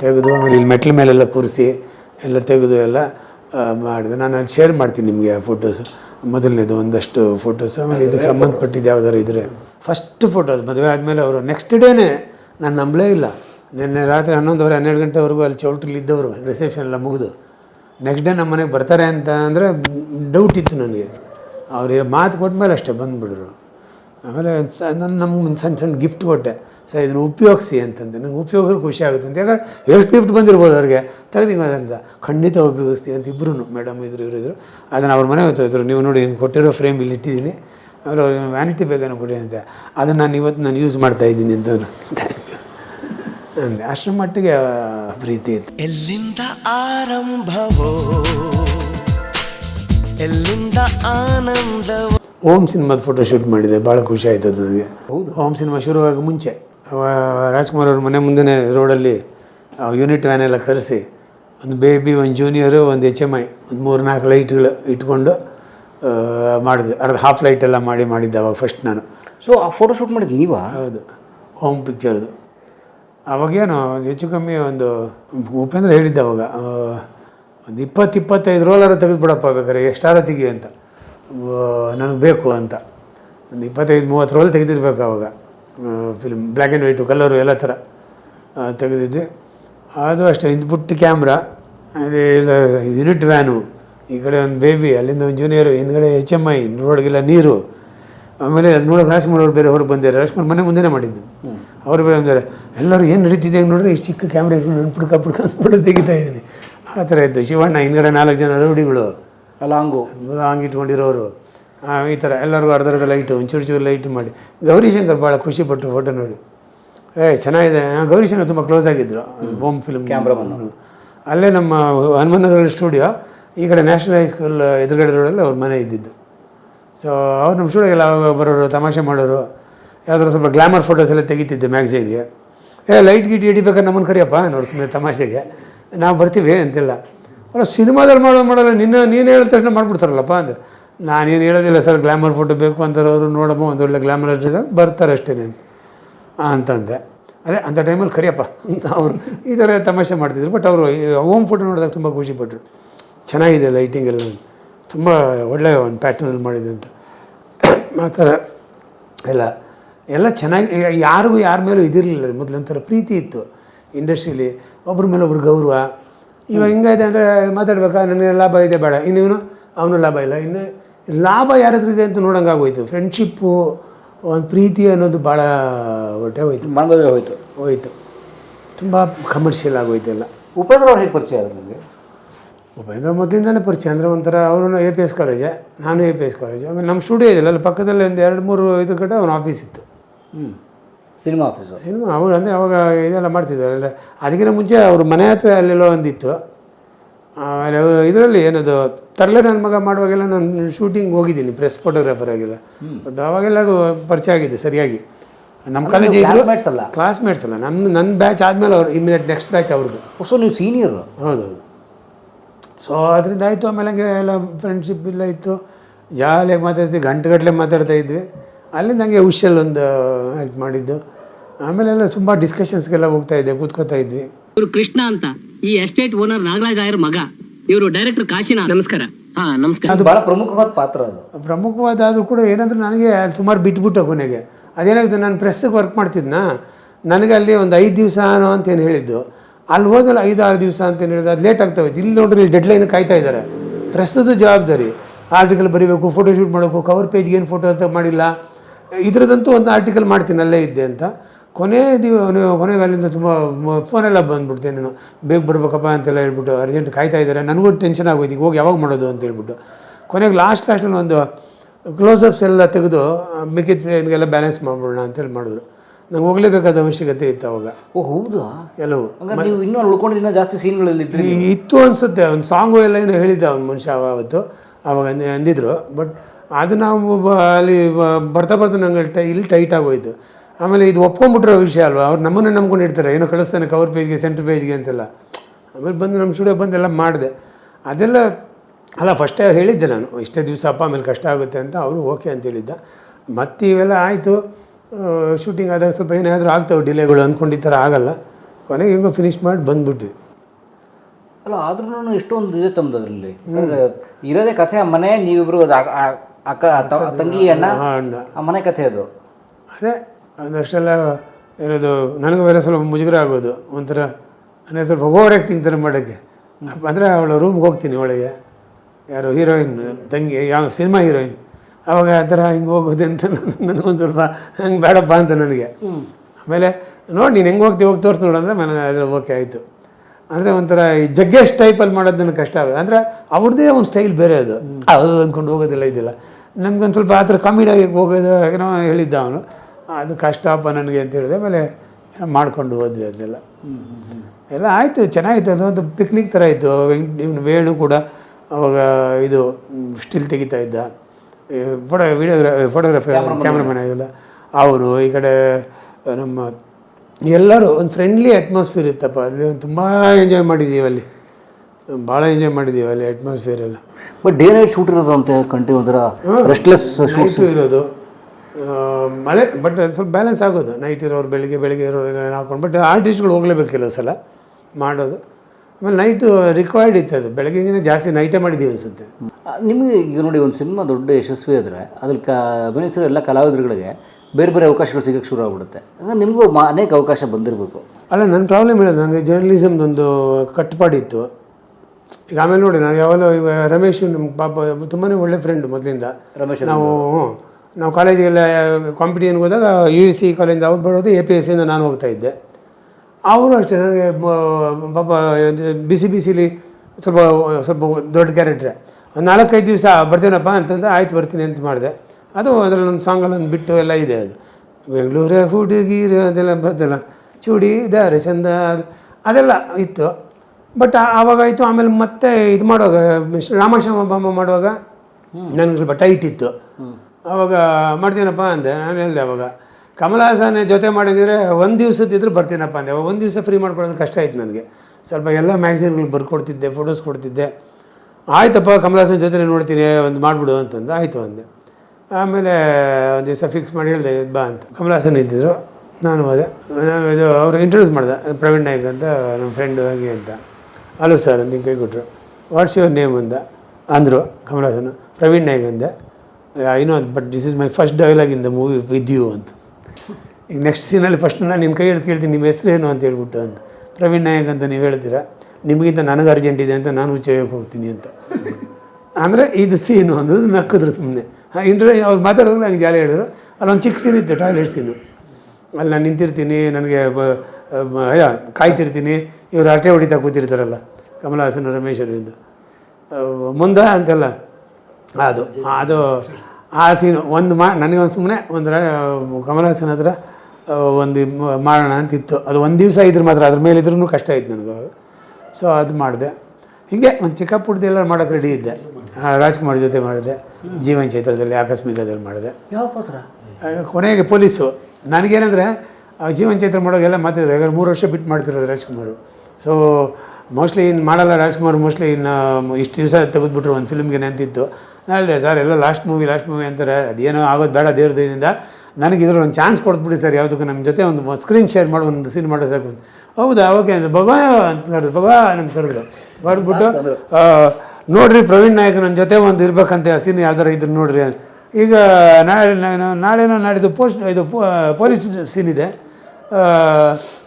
ತೆಗೆದು ಆಮೇಲೆ ಇಲ್ಲಿ ಮೆಟ್ಲ ಮೇಲೆಲ್ಲ ಕೂರಿಸಿ ಎಲ್ಲ ತೆಗೆದು ಎಲ್ಲ ಮಾಡಿದೆ. ನಾನು ಅದು ಶೇರ್ ಮಾಡ್ತೀನಿ ನಿಮಗೆ ಫೋಟೋಸ್ ಮೊದಲನೇದು ಒಂದಷ್ಟು ಫೋಟೋಸ್ ಆಮೇಲೆ ಇದಕ್ಕೆ ಸಂಬಂಧಪಟ್ಟಿದ್ದು ಯಾವ್ದಾರು ಇದ್ದರೆ ಫಸ್ಟ್ ಫೋಟೋಸ್ ಮದುವೆ ಆದಮೇಲೆ ಅವರು. ನೆಕ್ಸ್ಟ್ ಡೇನೇ ನಾನು ನಂಬಲೇ ಇಲ್ಲ. ನಿನ್ನೆ ರಾತ್ರಿ ಹನ್ನೊಂದುವರೆ ಹನ್ನೆರಡು ಗಂಟೆವರೆಗೂ ಅಲ್ಲಿ ಚೌಲ್ಟ್ರಲ್ಲಿ ಇದ್ದವರು ರಿಸೆಪ್ಷನ್ ಎಲ್ಲ ಮುಗಿದು. ನೆಕ್ಸ್ಟ್ ಡೇ ನಮ್ಮ ಮನೆಗೆ ಬರ್ತಾರೆ ಅಂತ ಅಂದರೆ ಡೌಟ್ ಇತ್ತು ನನಗೆ. ಅವ್ರಿಗೆ ಮಾತು ಕೊಟ್ಮೇಲೆ ಅಷ್ಟೇ ಬಂದುಬಿಡ್ರು ಆಮೇಲೆ ಸ ನಾನು ನಮ್ಗೆ ಸಣ್ಣ ಸಣ್ಣ ಗಿಫ್ಟ್ ಕೊಟ್ಟೆ. ಸರ್, ಇದನ್ನು ಉಪಯೋಗಿಸಿ ಅಂತಂದೆ. ನಂಗೆ ಉಪಯೋಗಿಸಲು ಖುಷಿ ಆಗುತ್ತೆ ಅಂತ. ಯಾಕಂದ್ರೆ ಎಷ್ಟು ಗಿಫ್ಟ್ ಬಂದಿರ್ಬೋದು ಅವ್ರಿಗೆ? ಅಂತ ಖಂಡಿತ ಉಪಯೋಗಿಸ್ತೀವಿ ಅಂತ ಇಬ್ಬರು ಮೇಡಮ್ ಇದ್ರು, ಇವರು ಅದನ್ನು ಅವ್ರ ಮನೆ ಹೋಗ್ತಾಯಿದ್ರು ನೀವು ನೋಡಿ, ಹಿಂಗೆ ಕೊಟ್ಟಿರೋ ಫ್ರೇಮ್ ಇಲ್ಲಿ ಇಟ್ಟಿದ್ದೀನಿ. ಅವರು ವ್ಯಾನಿಟಿ ಬೇಗನೆ ಕೊಡಿ ಅಂತ ಅದನ್ನು ನಾನು ಇವತ್ತು ನಾನು ಯೂಸ್ ಮಾಡ್ತಾ ಇದ್ದೀನಿ ಅಂತ ಅಷ್ಟರ ಮಟ್ಟಿಗೆ ಪ್ರೀತಿ ಇತ್ತು. ಎಲ್ಲಿಂದ ಆರಂಭವೋ ಎಲ್ಲಿಂದ ಆನಂದವೋ. ಓಮ್ ಸಿನಿಮಾದ ಫೋಟೋ ಶೂಟ್ ಮಾಡಿದೆ ಭಾಳ ಖುಷಿ ಆಯ್ತು ಅದು ಹೌದು. ಓಮ್ ಸಿನಿಮಾ ಶುರುವಾಗ ಮುಂಚೆ ರಾಜ್ಕುಮಾರ್ ಅವ್ರ ಮನೆ ಮುಂದೆ ರೋಡಲ್ಲಿ ಯೂನಿಟ್ ವ್ಯಾನ್ ಎಲ್ಲ ಕರೆಸಿ ಒಂದು ಬೇಬಿ ಒಂದು ಜೂನಿಯರು ಒಂದು ಎಚ್ ಎಂ ಐ ಒಂದು ಮೂರು ನಾಲ್ಕು ಲೈಟ್ಗಳು ಇಟ್ಕೊಂಡು ಮಾಡಿದ ಮಾಡಿದೆ. ಅರ್ಧ ಹಾಫ್ ಲೈಟ್ ಎಲ್ಲ ಮಾಡಿ ಮಾಡಿದ್ದೆ ಅವಾಗ ಫಸ್ಟ್ ನಾನು. ಸೊ ಆ ಫೋಟೋ ಶೂಟ್ ಮಾಡಿದ್ದು ನೀವಾ? ಹೌದು. ಹೋಮ್ ಪಿಕ್ಚರ್ದು ಅವಾಗೇನು, ಹೆಚ್ಚು ಕಮ್ಮಿ ಒಂದು, ಉಪೇಂದ್ರ ಹೇಳಿದ್ದೆ ಅವಾಗ ಒಂದು ಇಪ್ಪತ್ತು ಇಪ್ಪತ್ತೈದು ರೋಲರ ತೆಗೆದುಬಿಡಪ್ಪ ಬೇಕಾದ್ರೆ ಎಷ್ಟಾರ ತೆಗಿ ಅಂತ. ನನಗೆ ಬೇಕು ಅಂತ. ಒಂದು ಇಪ್ಪತ್ತೈದು, ಮೂವತ್ತು ರೋಲ್ ತೆಗೆದಿರ್ಬೇಕು ಅವಾಗ. Film black and white colour ಎಲ್ಲ ಥರ ತೆಗೆದಿದ್ವಿ. ಅದು ಅಷ್ಟೇ ಇದು ಪುಟ್ಟ ಕ್ಯಾಮ್ರಾ ಅದೇ ಇಲ್ಲ ಯೂನಿಟ್ ವ್ಯಾನು ಈ ಕಡೆ ಒಂದು ಬೇಬಿ ಅಲ್ಲಿಂದ ಒಂದು ಜೂನಿಯರು ಹಿಂದ್ಗಡೆ ಎಚ್ ಎಂ ಐ ರೋಡ್ಗೆಲ್ಲ ನೀರು. ಆಮೇಲೆ ನೋಡೋಕೆ ರಾಜ್ಕುಮಾರ್ ಅವರು ಬೇರೆ ಹೊರಗೆ ಬಂದಿದ್ದಾರೆ. ರಾಜ್ಕುಮಾರ್ ಮನೆ ಮುಂದೆನೇ ಮಾಡಿದ್ದು. ಅವರು ಬೇರೆ ಬಂದಿದ್ದಾರೆ. ಎಲ್ಲರೂ ಏನು ನಡೀತಿದೆ ಹಂಗೆ ನೋಡಿದ್ರೆ ಇಷ್ಟು ಚಿಕ್ಕ ಕ್ಯಾಮ್ರಾ ಇಟ್ಕೊಂಡು ನಾನು ಪುಡ್ಕ ಪುಡ್ಕ ಅಂದ್ಬಿಟ್ಟು ತೆಗಿತಾ ಇದ್ದೀನಿ. ಆ ಥರ ಇತ್ತು. ಶಿವಣ್ಣ ಹಿಂದ್ಗಡೆ ನಾಲ್ಕು ಜನ ರೌಡಿಗಳು. Long long ಇಟ್ಕೊಂಡಿರೋರು. ಈ ಥರ ಎಲ್ಲರಿಗೂ ಅರ್ಧ ಅರ್ಧ ಲೈಟು ಒಂಚೂರು ಚೂರು ಲೈಟ್ ಮಾಡಿ. ಗೌರಿಶಂಕರ್ ಭಾಳ ಖುಷಿಪಟ್ಟರು ಫೋಟೋ ನೋಡಿ. ಏ ಚೆನ್ನಾಗಿದೆ. ಗೌರಿಶಂಕರ್ ತುಂಬ ಕ್ಲೋಸ್ ಆಗಿದ್ದರು ಹೋಮ್. Film Cameraman. ಅಲ್ಲೇ ನಮ್ಮ ಹನುಮಂತನಗರ ಸ್ಟುಡಿಯೋ ಈ ಕಡೆ ನ್ಯಾಷನಲ್ ಹೈಸ್ಕೂಲ್ ಎದುರುಗಡೆ ರೋಡಲ್ಲಿ ಅವ್ರ ಮನೆ ಇದ್ದಿದ್ದು. ಸೊ ಅವ್ರು ನಮ್ಮ ಸ್ಟುಡಿಯೋಗೆಲ್ಲ ಬರೋರು, ತಮಾಷೆ ಮಾಡೋರು. ಯಾವ್ದಾದ್ರು ಸ್ವಲ್ಪ ಗ್ಲಾಮರ್ ಫೋಟೋಸ್ ಎಲ್ಲ ತೆಗಿತಿದ್ದೆ ಮ್ಯಾಗ್ಝೀನ್ಗೆ ಏ ಲೈಟ್ ಗೀಟ್ ಹಿಡಿಬೇಕಾದ್ರೆ ನಮ್ಮನ್ನು ಕರಿಯಪ್ಪ ಅನ್ನೋರು ಸುಮ್ಮನೆ ತಮಾಷೆಗೆ. ನಾವು ಬರ್ತೀವಿ ಅಂತಿಲ್ಲ. ಅಲ್ಲ ಸಿನಿಮಾದಲ್ಲಿ ಮಾಡೋ ಮಾಡಲ್ಲ, ನಿನ್ನ, ನೀನು ಹೇಳಿದ ತಕ್ಷಣ ಮಾಡಿಬಿಡ್ತಾರಲ್ಲಪ್ಪ ಅಂತ ನಾನೇನು ಹೇಳೋದಿಲ್ಲ ಸರ್ ಗ್ಲಾಮರ್ ಫೋಟೋ ಬೇಕು ಅಂತಾರೆ ಅವರು, ನೋಡಮ್ಮ, ಒಂದು ಒಳ್ಳೆ ಗ್ಲಾಮರ್ ಬರ್ತಾರೆ ಅಷ್ಟೇ ಅಂತ ಅಂತಂದೆ. ಅದೇ ಅಂಥ ಟೈಮಲ್ಲಿ ಕರಿಯಪ್ಪ ಅಂತ ಅವರು ಈ ಥರ ತಮಾಷೆ ಮಾಡ್ತಿದ್ರು. ಬಟ್ ಅವರು ಹೋಮ್ ಫೋಟೋ ನೋಡಿದಾಗ ತುಂಬ ಖುಷಿಪಟ್ಟರು ಚೆನ್ನಾಗಿದೆ ಲೈಟಿಂಗ್ ಎಲ್ಲ ತುಂಬ ಒಳ್ಳೆಯ ಒಂದು ಪ್ಯಾಟರ್ನಲ್ಲಿ ಮಾಡಿದೆ ಅಂತ. ಆ ಥರ ಎಲ್ಲ. ಎಲ್ಲ ಚೆನ್ನಾಗಿ ಯಾರಿಗೂ ಯಾರ ಮೇಲೂ ಇದಿರಲಿಲ್ಲ ಮೊದಲೊಂಥರ ಪ್ರೀತಿ ಇತ್ತು ಇಂಡಸ್ಟ್ರೀಲಿ ಒಬ್ಬರ ಮೇಲೆ ಒಬ್ರು ಗೌರವ. ಇವಾಗ ಹಿಂಗಾಯ್ತು ಅಂದರೆ ಮಾತಾಡ್ಬೇಕಾ ನನಗೆ ಲಾಭ ಇದೆ ಬೇಡ. ಇನ್ನೇನು ಅವನು ಲಾಭ ಇಲ್ಲ. ಇನ್ನು ಲಾಭ ಯಾರ ಹತ್ರ ಇದೆ ಅಂತ ನೋಡೋಂಗಾಗೋಯ್ತು. ಫ್ರೆಂಡ್ಶಿಪ್ಪು ಒಂದು ಪ್ರೀತಿ ಅನ್ನೋದು ಭಾಳ ಹೊಟ್ಟೆ ಹೋಯ್ತು. ಬಾಂಧವ್ಯ ಹೋಯ್ತು. ಹೋಯ್ತು. ತುಂಬ ಕಮರ್ಷಿಯಲ್ ಆಗೋಯ್ತು ಎಲ್ಲ. ಉಪೇಂದ್ರ ಅವ್ರು ಹೇಗೆ ಪರಿಚಯ ಆದ್ರು ನಿಮಗೆ? ಉಪೇಂದ್ರ ಮೊದಲಿಂದಲೇ ಪರಿಚಯ. ಅಂದರೆ ಒಂಥರ ಅವರು ಎ ಪಿ ಎಸ್ ಕಾಲೇಜೆ ನಾನು ಎ ಪಿ ಎಸ್ ಕಾಲೇಜು ಆಮೇಲೆ ನಮ್ಮ ಸ್ಟುಡಿಯೋ ಇದೆಯಲ್ಲ ಅಲ್ಲಿ ಪಕ್ಕದಲ್ಲಿ ಒಂದು ಎರಡು ಮೂರು ಇದ್ರ ಕಡೆ ಅವನ ಆಫೀಸ್ ಇತ್ತು. ಹ್ಞೂ ಸಿನಿಮಾ ಆಫೀಸು ಸಿನಿಮಾ ಅವರು ಅಂದರೆ ಅವಾಗ ಇದೆಲ್ಲ ಮಾಡ್ತಿದ್ದಾರೆ. ಅಲ್ಲ ಅದಕ್ಕಿಂತ ಮುಂಚೆ ಅವ್ರ ಮನೆ ಹತ್ರ ಅಲ್ಲೆಲ್ಲೋ ಒಂದಿತ್ತು. ಆಮೇಲೆ ಇದರಲ್ಲಿ ಏನದು ತರಲೆ ನನ್ನ ಮಗ ಮಾಡುವಾಗೆಲ್ಲ ನಾನು ಶೂಟಿಂಗ್ ಹೋಗಿದ್ದೀನಿ ಪ್ರೆಸ್ ಫೋಟೋಗ್ರಾಫರ್ ಆಗಿಲ್ಲ. ಬಟ್ ಅವಾಗೆಲ್ಲ ಪರಿಚಯ ಆಗಿದೆ ಸರಿಯಾಗಿ. ನಮ್ಮ ಕಾಲೇಜ್ ಕ್ಲಾಸ್ಮೇಟ್ಸ್ ಅಲ್ಲ? ಕ್ಲಾಸ್ಮೇಟ್ಸ್ ಅಲ್ಲ. ನಮ್ಮ ನನ್ನ ಬ್ಯಾಚ್ ಆದಮೇಲೆ ಅವ್ರು ಇಮಿಡಿಯೇಟ್ ನೆಕ್ಸ್ಟ್ ಬ್ಯಾಚ್ ಅವ್ರದ್ದು. ಸೊ ನೀವು ಸೀನಿಯರು ಹೌದೌದು. ಸೊ ಅದರಿಂದ ಆಯಿತು ಆಮೇಲೆ ಹಂಗೆ ಎಲ್ಲ ಫ್ರೆಂಡ್ಶಿಪ್ ಇಲ್ಲ ಇತ್ತು. ಜಾಲಿಯಾಗಿ ಮಾತಾಡ್ತೀವಿ ಗಂಟೆಗಟ್ಟಲೆ ಮಾತಾಡ್ತಾ ಇದ್ವಿ. ಅಲ್ಲಿಂದ ಹಂಗೆ ಹುಷಲ್ ಒಂದು ಆ್ಯಕ್ಟ್ ಮಾಡಿದ್ದು. ಆಮೇಲೆಲ್ಲ ತುಂಬ ಡಿಸ್ಕಷನ್ಸ್ಗೆಲ್ಲ ಹೋಗ್ತಾ ಇದ್ದೆ ಕೂತ್ಕೋತಾ ಇದ್ವಿ. ಇವರು ಕೃಷ್ಣ ಅಂತ. ಈ ಎಸ್ಟೇಟ್ ಓನರ್ ನಾಗರಾಜ್ ಆಯರ್ ಮಗ. ಇವರು ಡೈರೆಕ್ಟರ್ ಕಾಶಿನಾ ನಮಸ್ಕಾರ. ಹಾ ನಮಸ್ಕಾರ. ಅದು ಭಾಳ ಪ್ರಮುಖವಾದ ಪಾತ್ರ ಅದು. ಪ್ರಮುಖವಾದ ಆದರೂ ಕೂಡ ಏನಂದ್ರೆ ನನಗೆ ಅಲ್ಲಿ ಸುಮಾರು ಬಿಟ್ಬಿಟ್ಟು ಕೊನೆಗೆ. ಅದೇನಾಗಿತ್ತು ನಾನು ಪ್ರೆಸ್ಸಿಗೆ ವರ್ಕ್ ಮಾಡ್ತಿದ್ನಾ? ನನಗೆ ಅಲ್ಲಿ ಒಂದು ಐದು ದಿವಸ ಅಂತ ಏನು ಹೇಳಿದ್ದು. ಅಲ್ಲಿ ಹೋದ್ಮೇಲೆ ಐದು ಆರು ದಿವಸ ಅಂತ ಹೇಳಿದ್ರೆ ಅದು ಲೇಟ್ ಆಗ್ತಾ ಹೋಯ್ತು. ಇಲ್ಲಿ ನೋಡ್ರಿ ಡೆಡ್ ಲೈನ್ ಕಾಯ್ತಾ ಇದ್ದಾರೆ. ಪ್ರೆಸ್ಸದು ಜವಾಬ್ದಾರಿ. ಆರ್ಟಿಕಲ್ ಬರೀಬೇಕು ಫೋಟೋ ಶೂಟ್ ಮಾಡಬೇಕು ಕವರ್ ಪೇಜ್ಗೆ ಏನು ಫೋಟೋ ಅಂತ ಮಾಡಿಲ್ಲ. ಇದ್ರದಂತೂ ಒಂದು ಆರ್ಟಿಕಲ್ ಮಾಡ್ತೀನಿ, ಅಲ್ಲೇ ಇದ್ದೆ ಅಂತ. ಕೊನೆ ದಿವ ಕೊನೆಗೆ ಅಲ್ಲಿಂದ ತುಂಬ ಫೋನೆಲ್ಲ ಬಂದುಬಿಡ್ತೇನೆ ನಾನು. ಬೇಗ ಬರ್ಬೇಕಪ್ಪ ಅಂತೆಲ್ಲ ಹೇಳ್ಬಿಟ್ಟು ಅರ್ಜೆಂಟ್ ಕಾಯ್ತಾ ಇದ್ದಾರೆ. ನನಗೂ ಟೆನ್ಷನ್ ಆಗೋಯ್ತು, ಈಗ ಹೋಗಿ ಯಾವಾಗ ಮಾಡೋದು ಅಂತ ಹೇಳ್ಬಿಟ್ಟು. ಕೊನೆಗೆ ಲಾಸ್ಟ್ ಲಾಸ್ಟಲ್ಲಿ ಒಂದು ಕ್ಲೋಸಪ್ಸ್ ಎಲ್ಲ ತೆಗೆದು ಮಿಕ್ಕಿದ್ಗೆಲ್ಲ ಬ್ಯಾಲೆನ್ಸ್ ಮಾಡ್ಬಿಡೋಣ ಅಂತೇಳಿ ಮಾಡಿದ್ರು. ನಂಗೆ ಹೋಗ್ಲೇಬೇಕಾದ ಅವಶ್ಯಕತೆ ಇತ್ತು ಅವಾಗ. ಓ ಹೌದು? ಕೆಲವು. ಹಂಗಾರೆ ನೀವು ಇನ್ನೂ ಅಲ್ಲಿ ಇನ್ನೂ ಜಾಸ್ತಿ ಸೀನ್ಗಳಲ್ಲಿ ಇದ್ರಿ ಇತ್ತು ಅನಿಸುತ್ತೆ ಒಂದು ಸಾಂಗು ಎಲ್ಲ ಏನೋ ಹೇಳಿದ್ದ ಅವ್ನು ಮನುಷ್ಯ ಅವತ್ತು. ಅವಾಗ ಅಂದಿದ್ರು. ಬಟ್ ಅದು ನಾವು ಅಲ್ಲಿ ಬರ್ತಾ ಬರ್ತಾ ನಂಗೆ ಟೈ ಇಲ್ಲಿ ಟೈಟ್ ಆಗೋಯ್ತು. ಆಮೇಲೆ ಇದು ಒಪ್ಕೊಂಡ್ಬಿಟ್ರೋ ವಿಷಯ ಅಲ್ವಾ? ಅವ್ರು ನಮ್ಮನ್ನೇ ನಂಬ್ಕೊಂಡಿರ್ತಾರೆ. ಏನೋ ಕಳಿಸ್ತಾನೆ ಕವರ್ ಪೇಜ್ಗೆ ಸೆಂಟ್ರ್ ಪೇಜ್ಗೆ ಅಂತೆಲ್ಲ. ಆಮೇಲೆ ಬಂದು ನಮ್ಮ ಸ್ಟುಡಿಯೋ ಬಂದು ಎಲ್ಲ ಮಾಡಿದೆ. ಅದೆಲ್ಲ ಅಲ್ಲ ಫಸ್ಟೇ ಹೇಳಿದ್ದೆ ನಾನು. ಇಷ್ಟೇ ದಿವಸ ಅಪ್ಪ ಆಮೇಲೆ ಕಷ್ಟ ಆಗುತ್ತೆ ಅಂತ ಅವರು ಓಕೆ ಅಂತ ಹೇಳಿದ್ದ. ಮತ್ತೆ ಇವೆಲ್ಲ ಆಯಿತು. ಶೂಟಿಂಗ್ ಆದಾಗ ಸ್ವಲ್ಪ ಏನಾದರೂ ಆಗ್ತವೆ ಡಿಲೇಗಳು ಅಂದ್ಕೊಂಡಿದ್ದ ಥರ ಆಗಲ್ಲ. ಕೊನೆಗೆ ಹೆಂಗೋ ಫಿನಿಷ್ ಮಾಡಿ ಬಂದ್ಬಿಟ್ವಿ. ಅಲ್ಲ ಆದ್ರೂ ಎಷ್ಟೊಂದು ಇದೆ ತಮ್ಮದು ಅದರಲ್ಲಿ. ಇರೋದೇ ಕಥೆ ಆ ಮನೆ ನೀವಿಬ್ರು ಅದು ಅಕ್ಕ ತಂಗಿ ಅಣ್ಣ ಆ ಅಣ್ಣ. ಆ ಮನೆ ಕಥೆ ಅದು. ಅದೇ ಒಂದಷ್ಟೆಲ್ಲ ಏನದು ನನಗೂ ಬೇರೆ ಸ್ವಲ್ಪ ಮುಜುಗರ ಆಗೋದು. ಒಂಥರ ಅಂದರೆ ಸ್ವಲ್ಪ ಓವರ್ ಆ್ಯಕ್ಟಿಂಗ್ ಥರ ಮಾಡೋಕ್ಕೆ. ಅಂದರೆ ಅವಳ ರೂಮ್ಗೆ ಹೋಗ್ತೀನಿ ಒಳಗೆ. ಯಾರು ಹೀರೋಯಿನ್ ತಂಗಿ ಯಾವ ಸಿನಿಮಾ ಹೀರೋಯಿನ್ ಅವಾಗ ಆ ಥರ ಹಿಂಗೆ ಹೋಗೋದು ಅಂತ ನನಗೊಂದು ಸ್ವಲ್ಪ ಹಂಗೆ ಬೇಡಪ್ಪ ಅಂತ ನನಗೆ. ಆಮೇಲೆ ನೋಡಿ ನೀನು ಹೆಂಗೆ ಹೋಗ್ತೀವಿ ಹೋಗಿ ತೋರಿಸಿ ನೋಡಂದ್ರೆ ಅದು ಓಕೆ ಆಯಿತು. ಅಂದರೆ ಒಂಥರ ಈ ಜಗ್ಗೇಶ್ ಟೈಪಲ್ಲಿ ಮಾಡೋದು ನನಗೆ ಕಷ್ಟ ಆಗೋದು. ಅಂದರೆ ಅವ್ರದ್ದೇ ಒಂದು ಸ್ಟೈಲ್ ಬೇರೆ ಅದು. ಅದು ಅಂದ್ಕೊಂಡು ಹೋಗೋದಿಲ್ಲ, ಇದಿಲ್ಲ. ನನಗೊಂದು ಸ್ವಲ್ಪ ಆ ಥರ ಕಾಮಿಡಿಯಾಗಿ ಹೋಗೋದು ಏನೋ ಹೇಳಿದ್ದ ಅವನು. ಅದು ಕಷ್ಟಪ್ಪ ನನಗೆ ಅಂತ ಹೇಳಿದೆ. ಆಮೇಲೆ ಮಾಡ್ಕೊಂಡು ಹೋದ್ವಿ ಅದನ್ನೆಲ್ಲ ಎಲ್ಲ ಆಯಿತು, ಚೆನ್ನಾಗಿತ್ತು. ಅದೊಂದು ಪಿಕ್ನಿಕ್ ಥರ ಇತ್ತು. ಇವನು ವೇಣು ಕೂಡ ಅವಾಗ ಇದು ಸ್ಟಿಲ್ ತೆಗಿತಾ ಇದ್ದ. ಫೋಟೋ ವಿಡಿಯೋಗ್ರಾ ಫೋಟೋಗ್ರಫಿ ಕ್ಯಾಮ್ರಾಮನ್ ಇದೆಲ್ಲ. ಅವರು ಈ ಕಡೆ ನಮ್ಮ ಎಲ್ಲರೂ ಒಂದು ಫ್ರೆಂಡ್ಲಿ ಅಟ್ಮಾಸ್ಫಿಯರ್ ಇತ್ತಪ್ಪ. ಅಲ್ಲಿ ತುಂಬ ಎಂಜಾಯ್ ಮಾಡಿದ್ದೀವಿ ಅಲ್ಲಿ. ಭಾಳ ಎಂಜಾಯ್ ಮಾಡಿದ್ದೀವಿ ಅಲ್ಲಿ ಅಟ್ಮಾಸ್ಫಿಯರ್ ಎಲ್ಲ. ಬಟ್ ಡೇ ನೈಟ್ ಶೂಟ್ ಇರೋದು ಅಂತ ಕಂಟಿ ಒಂಥರ ರೆಸ್ಟ್ಲೆಸ್ ಶೂಟ್ಸ್ ನೈಟು ಇರೋದು. ಮಳೆ ಬಟ್ ಅದು ಸ್ವಲ್ಪ ಬ್ಯಾಲೆನ್ಸ್ ಆಗೋದು. ನೈಟ್ ಇರೋರು ಬೆಳಿಗ್ಗೆ ಬೆಳಿಗ್ಗೆ ಇರೋರು ಹಾಕೊಂಡು ಬಟ್ ಆರ್ಟಿಸ್ಟ್ಗಳು ಹೋಗ್ಲೇಬೇಕು ಕೆಲವು ಸಲ ಮಾಡೋದು. ಆಮೇಲೆ ನೈಟು ರಿಕ್ವೈರ್ಡ್ ಇತ್ತು ಅದು. ಬೆಳಗ್ಗೆಗಿನ ಜಾಸ್ತಿ ನೈಟೇ ಮಾಡಿದ್ದೀವಿ ಅನಿಸುತ್ತೆ. ನಿಮಗೆ ಈಗ ನೋಡಿ ಒಂದು ಸಿನಿಮಾ ದೊಡ್ಡ ಯಶಸ್ವಿ ಆದರೆ ಅದ್ರಲ್ಲಿ ಕ ಅಭಿನಯಿಸಿರೋ ಎಲ್ಲ ಕಲಾವಿದರುಗಳಿಗೆ ಬೇರೆ ಬೇರೆ ಅವಕಾಶಗಳು ಸಿಗೋಕ್ಕೆ ಶುರು ಆಗ್ಬಿಡುತ್ತೆ. ಅಂದ್ರೆ ನಿಮಗೂ ಮ- ಅನೇಕ ಅವಕಾಶ ಬಂದಿರಬೇಕು. ಅಲ್ಲ ನನ್ನ ಪ್ರಾಬ್ಲಮ್ ಹೇಳೋದು ನನಗೆ ಜರ್ನಲಿಸಮ್ದೊಂದು ಕಟ್ಟುಪಾಡಿತ್ತು ಈಗ ಆಮೇಲೆ ನೋಡಿ ನಾನು ಯಾವಾಗಲೂ ಇವ ರಮೇಶ್ ನಮ್ಮ ಪಾಪ ತುಂಬಾ ಒಳ್ಳೆ ಫ್ರೆಂಡ್ ಮೊದಲಿಂದ. ರಮೇಶ್ ನಾವು ನಾವು ಕಾಲೇಜಿಗೆಲ್ಲ ಕಾಂಪಿಟೇಷನ್ಗೆ ಹೋದಾಗ ಯು ಎಸ್ ಸಿ ಕಾಲೇಜಿಂದ ಅವ್ರು ಬರೋದು ಎ ಪಿ ಎಸ್ ಸಿಯಿಂದ ನಾನು ಹೋಗ್ತಾ ಇದ್ದೆ. ಅವರು ಅಷ್ಟೇ ನನಗೆ ಪಾಪ ಬಿಸಿ ಬಿಸಿಲಿ ಸ್ವಲ್ಪ ಸ್ವಲ್ಪ ದೊಡ್ಡ ಕ್ಯಾರೆಕ್ಟ್ರೆ ಒಂದು ನಾಲ್ಕೈದು ದಿವಸ ಬರ್ತೀನಪ್ಪ ಅಂತಂದು ಆಯ್ತು ಬರ್ತೀನಿ ಅಂತ ಮಾಡಿದೆ. ಅದು ಅದರಲ್ಲಿ ಒಂದು ಸಾಂಗಲ್ಲಿ ಒಂದು ಬಿಟ್ಟು ಎಲ್ಲ ಇದೆ ಅದು. ಬೆಂಗಳೂರ ಹುಡುಗೀರು ಅದೆಲ್ಲ ಬರ್ತಲ್ಲ ಚೂಡಿದಾರೆ ಚಂದ ಅದು- ಅದೆಲ್ಲ ಇತ್ತು. ಬಟ್ ಆವಾಗ ಆಯಿತು ಆಮೇಲೆ ಮತ್ತೆ ಇದು ಮಾಡುವಾಗ ರಾಮಶ್ಯಾಮ ಬಾಮ ಮಾಡುವಾಗ ನನಗೆ ಸ್ವಲ್ಪ ಟೈಟ್ ಇತ್ತು. ಅವಾಗ ಮಾಡ್ತೀನಪ್ಪ ಅಂದೆ ನಾನು ಹೇಳಿದೆ ಅವಾಗ ಕಮಲ್ ಜೊತೆ ಮಾಡಿದರೆ ಒಂದು ದಿವಸದಿದ್ರು ಬರ್ತೀನಪ್ಪ ಅಂದೆ. ಒಂದು ದಿವಸ ಫ್ರೀ ಮಾಡ್ಕೊಳ್ಳೋದು ಕಷ್ಟ ಆಯ್ತು ನನಗೆ. ಸ್ವಲ್ಪ ಎಲ್ಲ ಮ್ಯಾಗ್ಝಿನ್ಗಳು ಬರ್ಕೊಡ್ತಿದ್ದೆ ಫೋಟೋಸ್ ಕೊಡ್ತಿದ್ದೆ. ಆಯ್ತಪ್ಪ ಕಮಲ್ ಜೊತೆ ನೋಡ್ತೀನಿ, ಒಂದು ಮಾಡಿಬಿಡು ಅಂತಂದು ಆಯಿತು ಅಂದೆ. ಆಮೇಲೆ ಒಂದು ದಿವಸ ಫಿಕ್ಸ್ ಮಾಡಿ ಹೇಳಿದೆ ಬಾ ಅಂತ. ಕಮಲ್ ಇದ್ದಿದ್ರು, ನಾನು ಹೋದೆ. ನಾನು ಇದು ಅವರು ಇಂಟ್ರೊಡ್ಯೂಸ್ ಮಾಡಿದೆ, ಪ್ರವೀಣ್ ನಾಯ್ಕ್ ಅಂತ ನಮ್ಮ ಫ್ರೆಂಡು ಹಾಗೆ ಅಂತ. ಹಲೋ ಸರ್ ಅಂತ ಕೈ ಕೊಟ್ಟರು ವಾಟ್ಸ್ ಯುವರ್ ನೇಮ್ ಅಂದ. ಅಂದರು ಕಮಲ್ ಪ್ರವೀಣ್ ನಾಯ್ಕ್ ಅಂದೆ. I know but this is my first dialogue in the movie with you ಅಂತ. ಈಗ ನೆಕ್ಸ್ಟ್ ಸೀನಲ್ಲಿ ಫಸ್ಟ್ ನಾನು ನಿಮ್ಮ ಕೈ ಹಿಡಿದು ಕೇಳ್ತೀನಿ, ನಿಮ್ಮ ಹೆಸರೇನು ಅಂತ ಹೇಳ್ಬಿಟ್ಟು ಅಂತ. ಪ್ರವೀಣ್ ನಾಯಕ್ ಅಂತ ನೀವು ಹೇಳ್ತೀರಾ? ನಿಮಗಿಂತ ನನಗೆ ಅರ್ಜೆಂಟ್ ಇದೆ ಅಂತ ನಾನು ಉಚ್ಚಯೋಗಕ್ಕೆ ಹೋಗ್ತೀನಿ ಅಂತ. ಅಂದರೆ ಇದು ಸೀನು ಅನ್ನೋದು ನಕ್ಕಿದ್ರು ಸುಮ್ಮನೆ ಹಾಂ ಇಂಟರ್ವ್ಯೂ ಅವ್ರು ಮಾತಾಡೋದು ನಂಗೆ ಜಾಲಿ ಹೇಳಿದ್ರು. ಅಲ್ಲೊಂದು ಚಿಕ್ಕ ಸೀನ್ ಇತ್ತು ಟಾಯ್ಲೆಟ್ ಸೀನು ಅಲ್ಲಿ ನಾನು ನಿಂತಿರ್ತೀನಿ, ನನಗೆ ಕಾಯ್ತಿರ್ತೀನಿ. ಇವರು ಅಷ್ಟೇ ಹೊಡಿತಾ ಕೂತಿರ್ತಾರಲ್ಲ ಕಮಲಹಾಸನ ರಮೇಶ್ ಅವರಿಂದ. ಮುಂದೆ ಅಂತೆಲ್ಲ, ಅದು ಅದು, ಆ ಸೀನು ಒಂದು ಮಾ ನನಗೆ ಒಂದು ಸುಮ್ಮನೆ ಒಂದು ಕಮಲಹಾಸನ ಕಮಲ್ ಹಾಸನ್ ಹತ್ರ ಒಂದು ಮಾಡೋಣ ಅಂತಿತ್ತು. ಅದು ಒಂದು ದಿವಸ ಇದ್ರೆ ಮಾತ್ರ ಅದ್ರ ಮೇಲೆ ಇದ್ರೂ ಕಷ್ಟ ಇತ್ತು ನನಗೆ. ಸೊ ಅದು ಮಾಡಿದೆ. ಹೀಗೆ ಒಂದು ಚಿಕ್ಕ ಪುಟ್ಟದೆಲ್ಲ ಮಾಡೋಕ್ಕೆ ರೆಡಿ ಇದ್ದೆ. ರಾಜ್ಕುಮಾರ್ ಜೊತೆ ಮಾಡಿದೆ. ಜೀವನ್ ಚೈತ್ರದಲ್ಲಿ ಆಕಸ್ಮಿಕದಲ್ಲಿ ಮಾಡಿದೆ. ಯಾವ ಪಾತ್ರ? ಕೊನೆಗೆ ಪೊಲೀಸು. ನನಗೇನಂದರೆ ಜೀವನ್ ಚೈತ್ರ ಮಾಡೋಗೆಲ್ಲ ಮಾತಾಡಿದ್ರು. ಯಾಕಂದ್ರೆ ಮೂರು ವರ್ಷ ಬಿಟ್ಟು ಮಾಡ್ತಿರೋದು ರಾಜ್ಕುಮಾರು. ಸೊ ಮೋಸ್ಟ್ಲಿ ಇನ್ನು ಮಾಡಲ್ಲ ರಾಜ್ಕುಮಾರ್ ಮೋಸ್ಟ್ಲಿ ಇನ್ನು ಇಷ್ಟು ದಿವಸ ತೆಗೆದುಬಿಟ್ರು ಒಂದು ಫಿಲ್ಮ್ಗೆ ನೆಂತಿತ್ತು ನಾನು ಹೇಳಿದೆ ಸರ್ ಎಲ್ಲ ಲಾಸ್ಟ್ ಮೂವಿ ಲಾಸ್ಟ್ ಮೂವಿ ಅಂತಾರೆ. ಅದೇನೋ ಆಗೋದು ಬೇಡ ದೇವ್ರ ದಯದಿಂದ ನನಗೆ ಇದ್ರ ಒಂದು ಚಾನ್ಸ್ ಕೊಡ್ಬಿಡಿ ಸರ್ ಯಾವುದಕ್ಕೂ ನಮ್ಮ ಜೊತೆ ಒಂದು ಸ್ಕ್ರೀನ್ ಶೇರ್ ಮಾಡಿ ಒಂದು ಸೀನ್ ಮಾಡೋ ಸಾಕು ಹೌದಾ? ಓಕೆ ಅಂತ ಭಗವಾ ಅಂತ ಕರೆದ್ರು ಭಗವಾ ಅಂತ ಕರೆದ್ರು. ಮಾಡಿಬಿಟ್ಟು ನೋಡ್ರಿ ಪ್ರವೀಣ್ ನಾಯಕ್ ನನ್ನ ಜೊತೆ ಒಂದು ಇರ್ಬೇಕಂತ ಆ ಸೀನ್ ಯಾವ್ದಾರು ಇದ್ರು ನೋಡ್ರಿ ಈಗ ನಾಳೆ ನಾನು- ನಾಳೆನೋ ನಾಡಿದ್ದು ಪೋಸ್ಟ್ ಇದು ಪೋ- ಪೊಲೀಸ್ ಸೀನ್ ಇದೆ.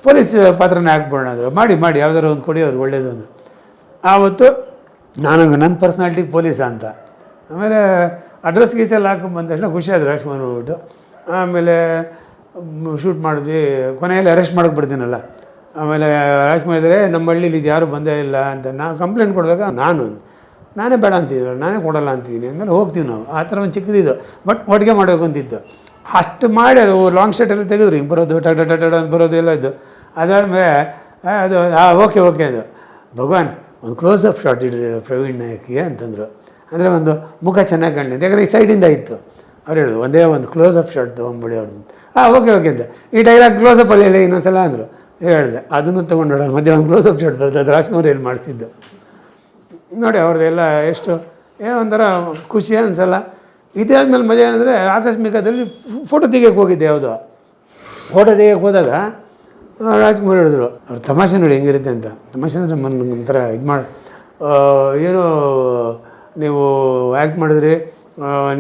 ಪೊಲೀಸ್ ಪಾತ್ರನೇ ಹಾಕ್ಬೋಣ ಅದು. ಮಾಡಿ ಮಾಡಿ ಯಾವ್ದಾರು ಒಂದು ಕೊಡಿ ಅವ್ರು ಒಳ್ಳೇದು ಅಂದರು ಆವತ್ತು ನಾನು ನನ್ನ ಪರ್ಸ್ನಾಲಿಟಿ ಪೊಲೀಸ ಅಂತ. ಆಮೇಲೆ ಅಡ್ರೆಸ್ ಗೀಸೆಲ್ಲ ಹಾಕೊಂಡು ಬಂದ ತಕ್ಷಣ ಖುಷಿಯಾದ್ರು ಲಕ್ಷ್ಮಣ್ ರಾಜ್ಕುಮಾರ್ ಹೋಗ್ಬಿಟ್ಟು ಆಮೇಲೆ ಶೂಟ್ ಮಾಡಿದ್ವಿ. ಕೊನೆಯಲ್ಲಿ ಅರೆಸ್ಟ್ ಮಾಡೋಕೆ ಬಿಡ್ತೀನಲ್ಲ ಆಮೇಲೆ ಅರೆಸ್ಟ್ ಮಾಡಿದರೆ, ನಮ್ಮ ಹಳ್ಳೀಲಿ ಇದು ಯಾರು ಬಂದೇ ಇಲ್ಲ ಅಂತ ನಾನು ಕಂಪ್ಲೇಂಟ್ ಕೊಡಬೇಕಾ ನಾನು, ನಾನೇ ಬೇಡ ಅಂತಿದ್ರು ನಾನೇ ಕೊಡಲ್ಲ ಅಂತಿದ್ದೀನಿ. ಆಮೇಲೆ ಹೋಗ್ತೀವಿ ನಾವು. ಆ ಥರ ಒಂದು ಚಿಕ್ಕದಿದ್ದು ಬಟ್ ಒಟ್ಟಿಗೆ ಮಾಡಬೇಕು ಅಂತಿದ್ದು ಅಷ್ಟು ಮಾಡಿ ಅದು ಲಾಂಗ್ ಶರ್ಟ್ ಎಲ್ಲ ತೆಗೆದ್ರು. ಹಿಂಗೆ ಬರೋದು ಟಡ ಟಡ ಅಂತ ಬರೋದು ಎಲ್ಲ ಇದ್ದು ಅದಾದಮೇಲೆ ಅದು ಹಾಂ ಓಕೆ ಓಕೆ ಅದು. ಭಗವಾನ್, ಒಂದು ಕ್ಲೋಸ್ ಅಪ್ ಶಾಟ್ ಇಡ್ರಿ ಪ್ರವೀಣ್ ನಾಯಕಿಗೆ ಅಂತಂದರು. ಅಂದರೆ ಒಂದು ಮುಖ ಚೆನ್ನಾಗಿ ಕಾಣಲಿ ಯಾಕಂದರೆ ಈ ಸೈಡಿಂದ ಇತ್ತು. ಅವ್ರು ಹೇಳಿದ್ರು, ಒಂದೇ ಒಂದು ಕ್ಲೋಸ್ ಅಪ್ ಶಾಟ್ ತೊಗೊಂಬಿಡಿ ಅವ್ರದ್ದು. ಹಾಂ ಓಕೆ ಓಕೆ ಅಂತ ಈ ಡೈಲಾಗ್ ಕ್ಲೋಸ್ ಅಪ್ಪಲ್ಲಿ ಹೇಳಿ ಇನ್ನೊಂದ್ಸಲ ಅಂದರು. ಹೇಳಿದೆ, ಅದನ್ನು ತೊಗೊಂಡು ನೋಡೋದು ಮಧ್ಯೆ ಒಂದು ಕ್ಲೋಸ್ ಅಪ್ ಶಾಟ್ ಬರ್ತದೆ, ಅದು ರಾಜ್ಕುಮಾರ್ ಏನು ಮಾಡಿಸಿದ್ದು ನೋಡಿ, ಅವ್ರದ್ದೆಲ್ಲ ಎಷ್ಟು, ಏ, ಒಂಥರ ಖುಷಿ ಅನ್ಸಲ್ಲ. ಆದಮೇಲೆ ಮಜಾ ಏನಂದರೆ, ಆಕಸ್ಮಿಕದಲ್ಲಿ ಫೋಟೋ ತೆಗಿಯೋಕೆ ಹೋಗಿದ್ದೆ ಯಾವುದೋ. ಫೋಟೋ ತೆಗಿಯೋಕೆ ಹೋದಾಗ ರಾಜ್ಕುಮಾರ್ ಹೇಳಿದ್ರು, ಅವ್ರು ತಮಾಷೆ ನೋಡಿ ಹೆಂಗಿರುತ್ತೆ ಅಂತ. ತಮಾಷೆ ಅಂದರೆ ನಮ್ಮನ್ನು ಒಂಥರ ಇದು ಮಾಡಿ ಏನು ನೀವು ಆ್ಯಕ್ಟ್ ಮಾಡಿದ್ರಿ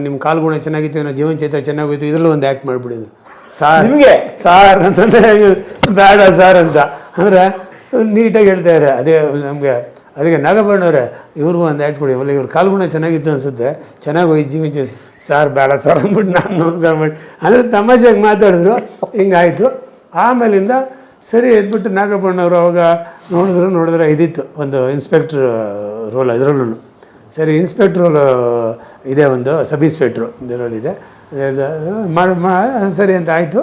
ನಿಮ್ಮ ಕಾಲ್ಗುಣ ಚೆನ್ನಾಗಿತ್ತು ಏನೋ ಜೀವನ ಚೈತ್ರ ಚೆನ್ನಾಗೋಯ್ತು ಇದರಲ್ಲೂ ಒಂದು ಆ್ಯಕ್ಟ್ ಮಾಡಿಬಿಡಿದ್ರು. ಸಾರ್. ನಿಮಗೆ? ಸಾರ್ ಅಂತಂದರೆ ಬೇಡ ಸಾರ್ ಅಂತ. ಅಂದರೆ ನೀಟಾಗಿ ಹೇಳ್ತಾರೆ ಅದೇ ನಮಗೆ ಅದಕ್ಕೆ ನಾಗಭರಣವ್ರೆ ಇವ್ರಿಗೂ ಒಂದು ಆ್ಯಕ್ಟ್ ಕೊಡಿ. ಆಮೇಲೆ ಇವ್ರ ಕಾಲ್ಗುಣ ಚೆನ್ನಾಗಿತ್ತು ಅನಿಸುತ್ತೆ. ಚೆನ್ನಾಗಿ ಹೋಗಿ ಜೀವನ ಚೈತ್ರ. ಸಾರ್ ಬೇಡ ಸರ್ ಅಂದ್ಬಿಟ್ಟು ನಾನು ನಮಸ್ಕಾರ ಮಾಡಿ. ಅಂದರೆ ತಮಾಷೆಗೆ ಮಾತಾಡಿದ್ರು ಹಿಂಗಾಯಿತು. ಆಮೇಲಿಂದ ಸರಿ ಎದ್ಬಿಟ್ಟು ನಾಗಪ್ಪಣ್ಣವರು ಅವಾಗ ನೋಡಿದ್ರು ನೋಡಿದ್ರೆ ಇದಿತ್ತು. ಒಂದು ಇನ್ಸ್ಪೆಕ್ಟ್ರ್ ರೋಲ್ ಅದರಲ್ಲೂ ಸರಿ ಇನ್ಸ್ಪೆಕ್ಟ್ರ್ ಇದೆ ಒಂದು ಸಬ್ ಇನ್ಸ್ಪೆಕ್ಟ್ರು ಇದೆ ಮಾಡಿ ಸರಿ ಅಂತ ಆಯಿತು.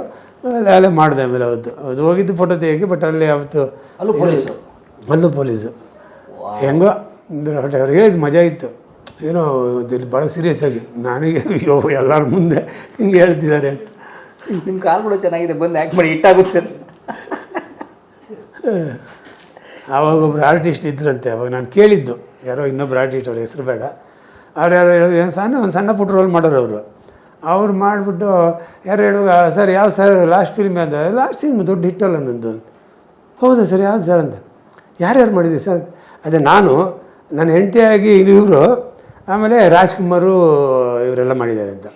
ಅಲ್ಲೇ ಮಾಡಿದೆ ಆಮೇಲೆ ಅವತ್ತು. ಅದು ಹೋಗಿದ್ದು ಫೋಟೋ ತೆಗಿಯೋಕ್ಕೆ ಬಟ್ ಅಲ್ಲಿ ಅವತ್ತು ಅಲ್ಲೂ ಪೊಲೀಸು ಅಲ್ಲೂ ಪೊಲೀಸು ಹೆಂಗೋ ಅವ್ರಿಗೆ ಹೇಳಿದ್ದು ಮಜಾ ಇತ್ತು. ಏನೋ ಇಲ್ಲಿ ಭಾಳ ಸೀರಿಯಸ್ ಆಗಿ. ನನಗೆ ಅಯ್ಯೋ ಎಲ್ಲರ ಮುಂದೆ ಹಿಂಗೆ ಹೇಳ್ತಿದ್ದಾರೆ ಅಂತ. ನಿಮ್ಮ ಕೂಡ ಚೆನ್ನಾಗಿದೆ. ಬಂದು ಆ್ಯಕ್ಟ್ ಮಾಡಿ ಇಟ್ಟಾಗುತ್ತೆ ಆವಾಗ ಒಬ್ಬರು ಆರ್ಟಿಸ್ಟ್ ಇದ್ರಂತೆ, ಅವಾಗ ನಾನು ಕೇಳಿದ್ದು. ಯಾರೋ ಇನ್ನೊಬ್ರು ಆರ್ಟಿಸ್ಟ್ ಅವ್ರ ಹೆಸರು ಬೇಡ. ಅವ್ರು ಯಾರು ಹೇಳೋದು ಸಣ್ಣ, ಒಂದು ಸಣ್ಣ ಪುಟ್ಟ ರೋಲ್ ಮಾಡೋರು ಅವರು. ಅವ್ರು ಮಾಡಿಬಿಟ್ಟು, ಯಾರು ಹೇಳುವಾಗ, ಸರ್, ಯಾವ ಸರ್ ಲಾಸ್ಟ್ ಫಿಲ್ಮ್ ಅಂತ ಲಾಸ್ಟ್ ಫಿಲ್ಮ್ ದೊಡ್ಡ ಹಿಟ್ಟಲ್ಲ ನಂದು. ಹೌದಾ ಸರ್, ಯಾವ್ದು ಸರ್? ಅಂತ ಯಾರ್ಯಾರು ಮಾಡಿದ್ದೀವಿ ಸರ್? ಅದೇ ನಾನು, ನನ್ನ ಹೆಂಡತಿಯಾಗಿ ಇವರು ಆಮೇಲೆ ರಾಜ್ಕುಮಾರು ಇವರೆಲ್ಲ ಮಾಡಿದ್ದಾರೆ ಅಂತ.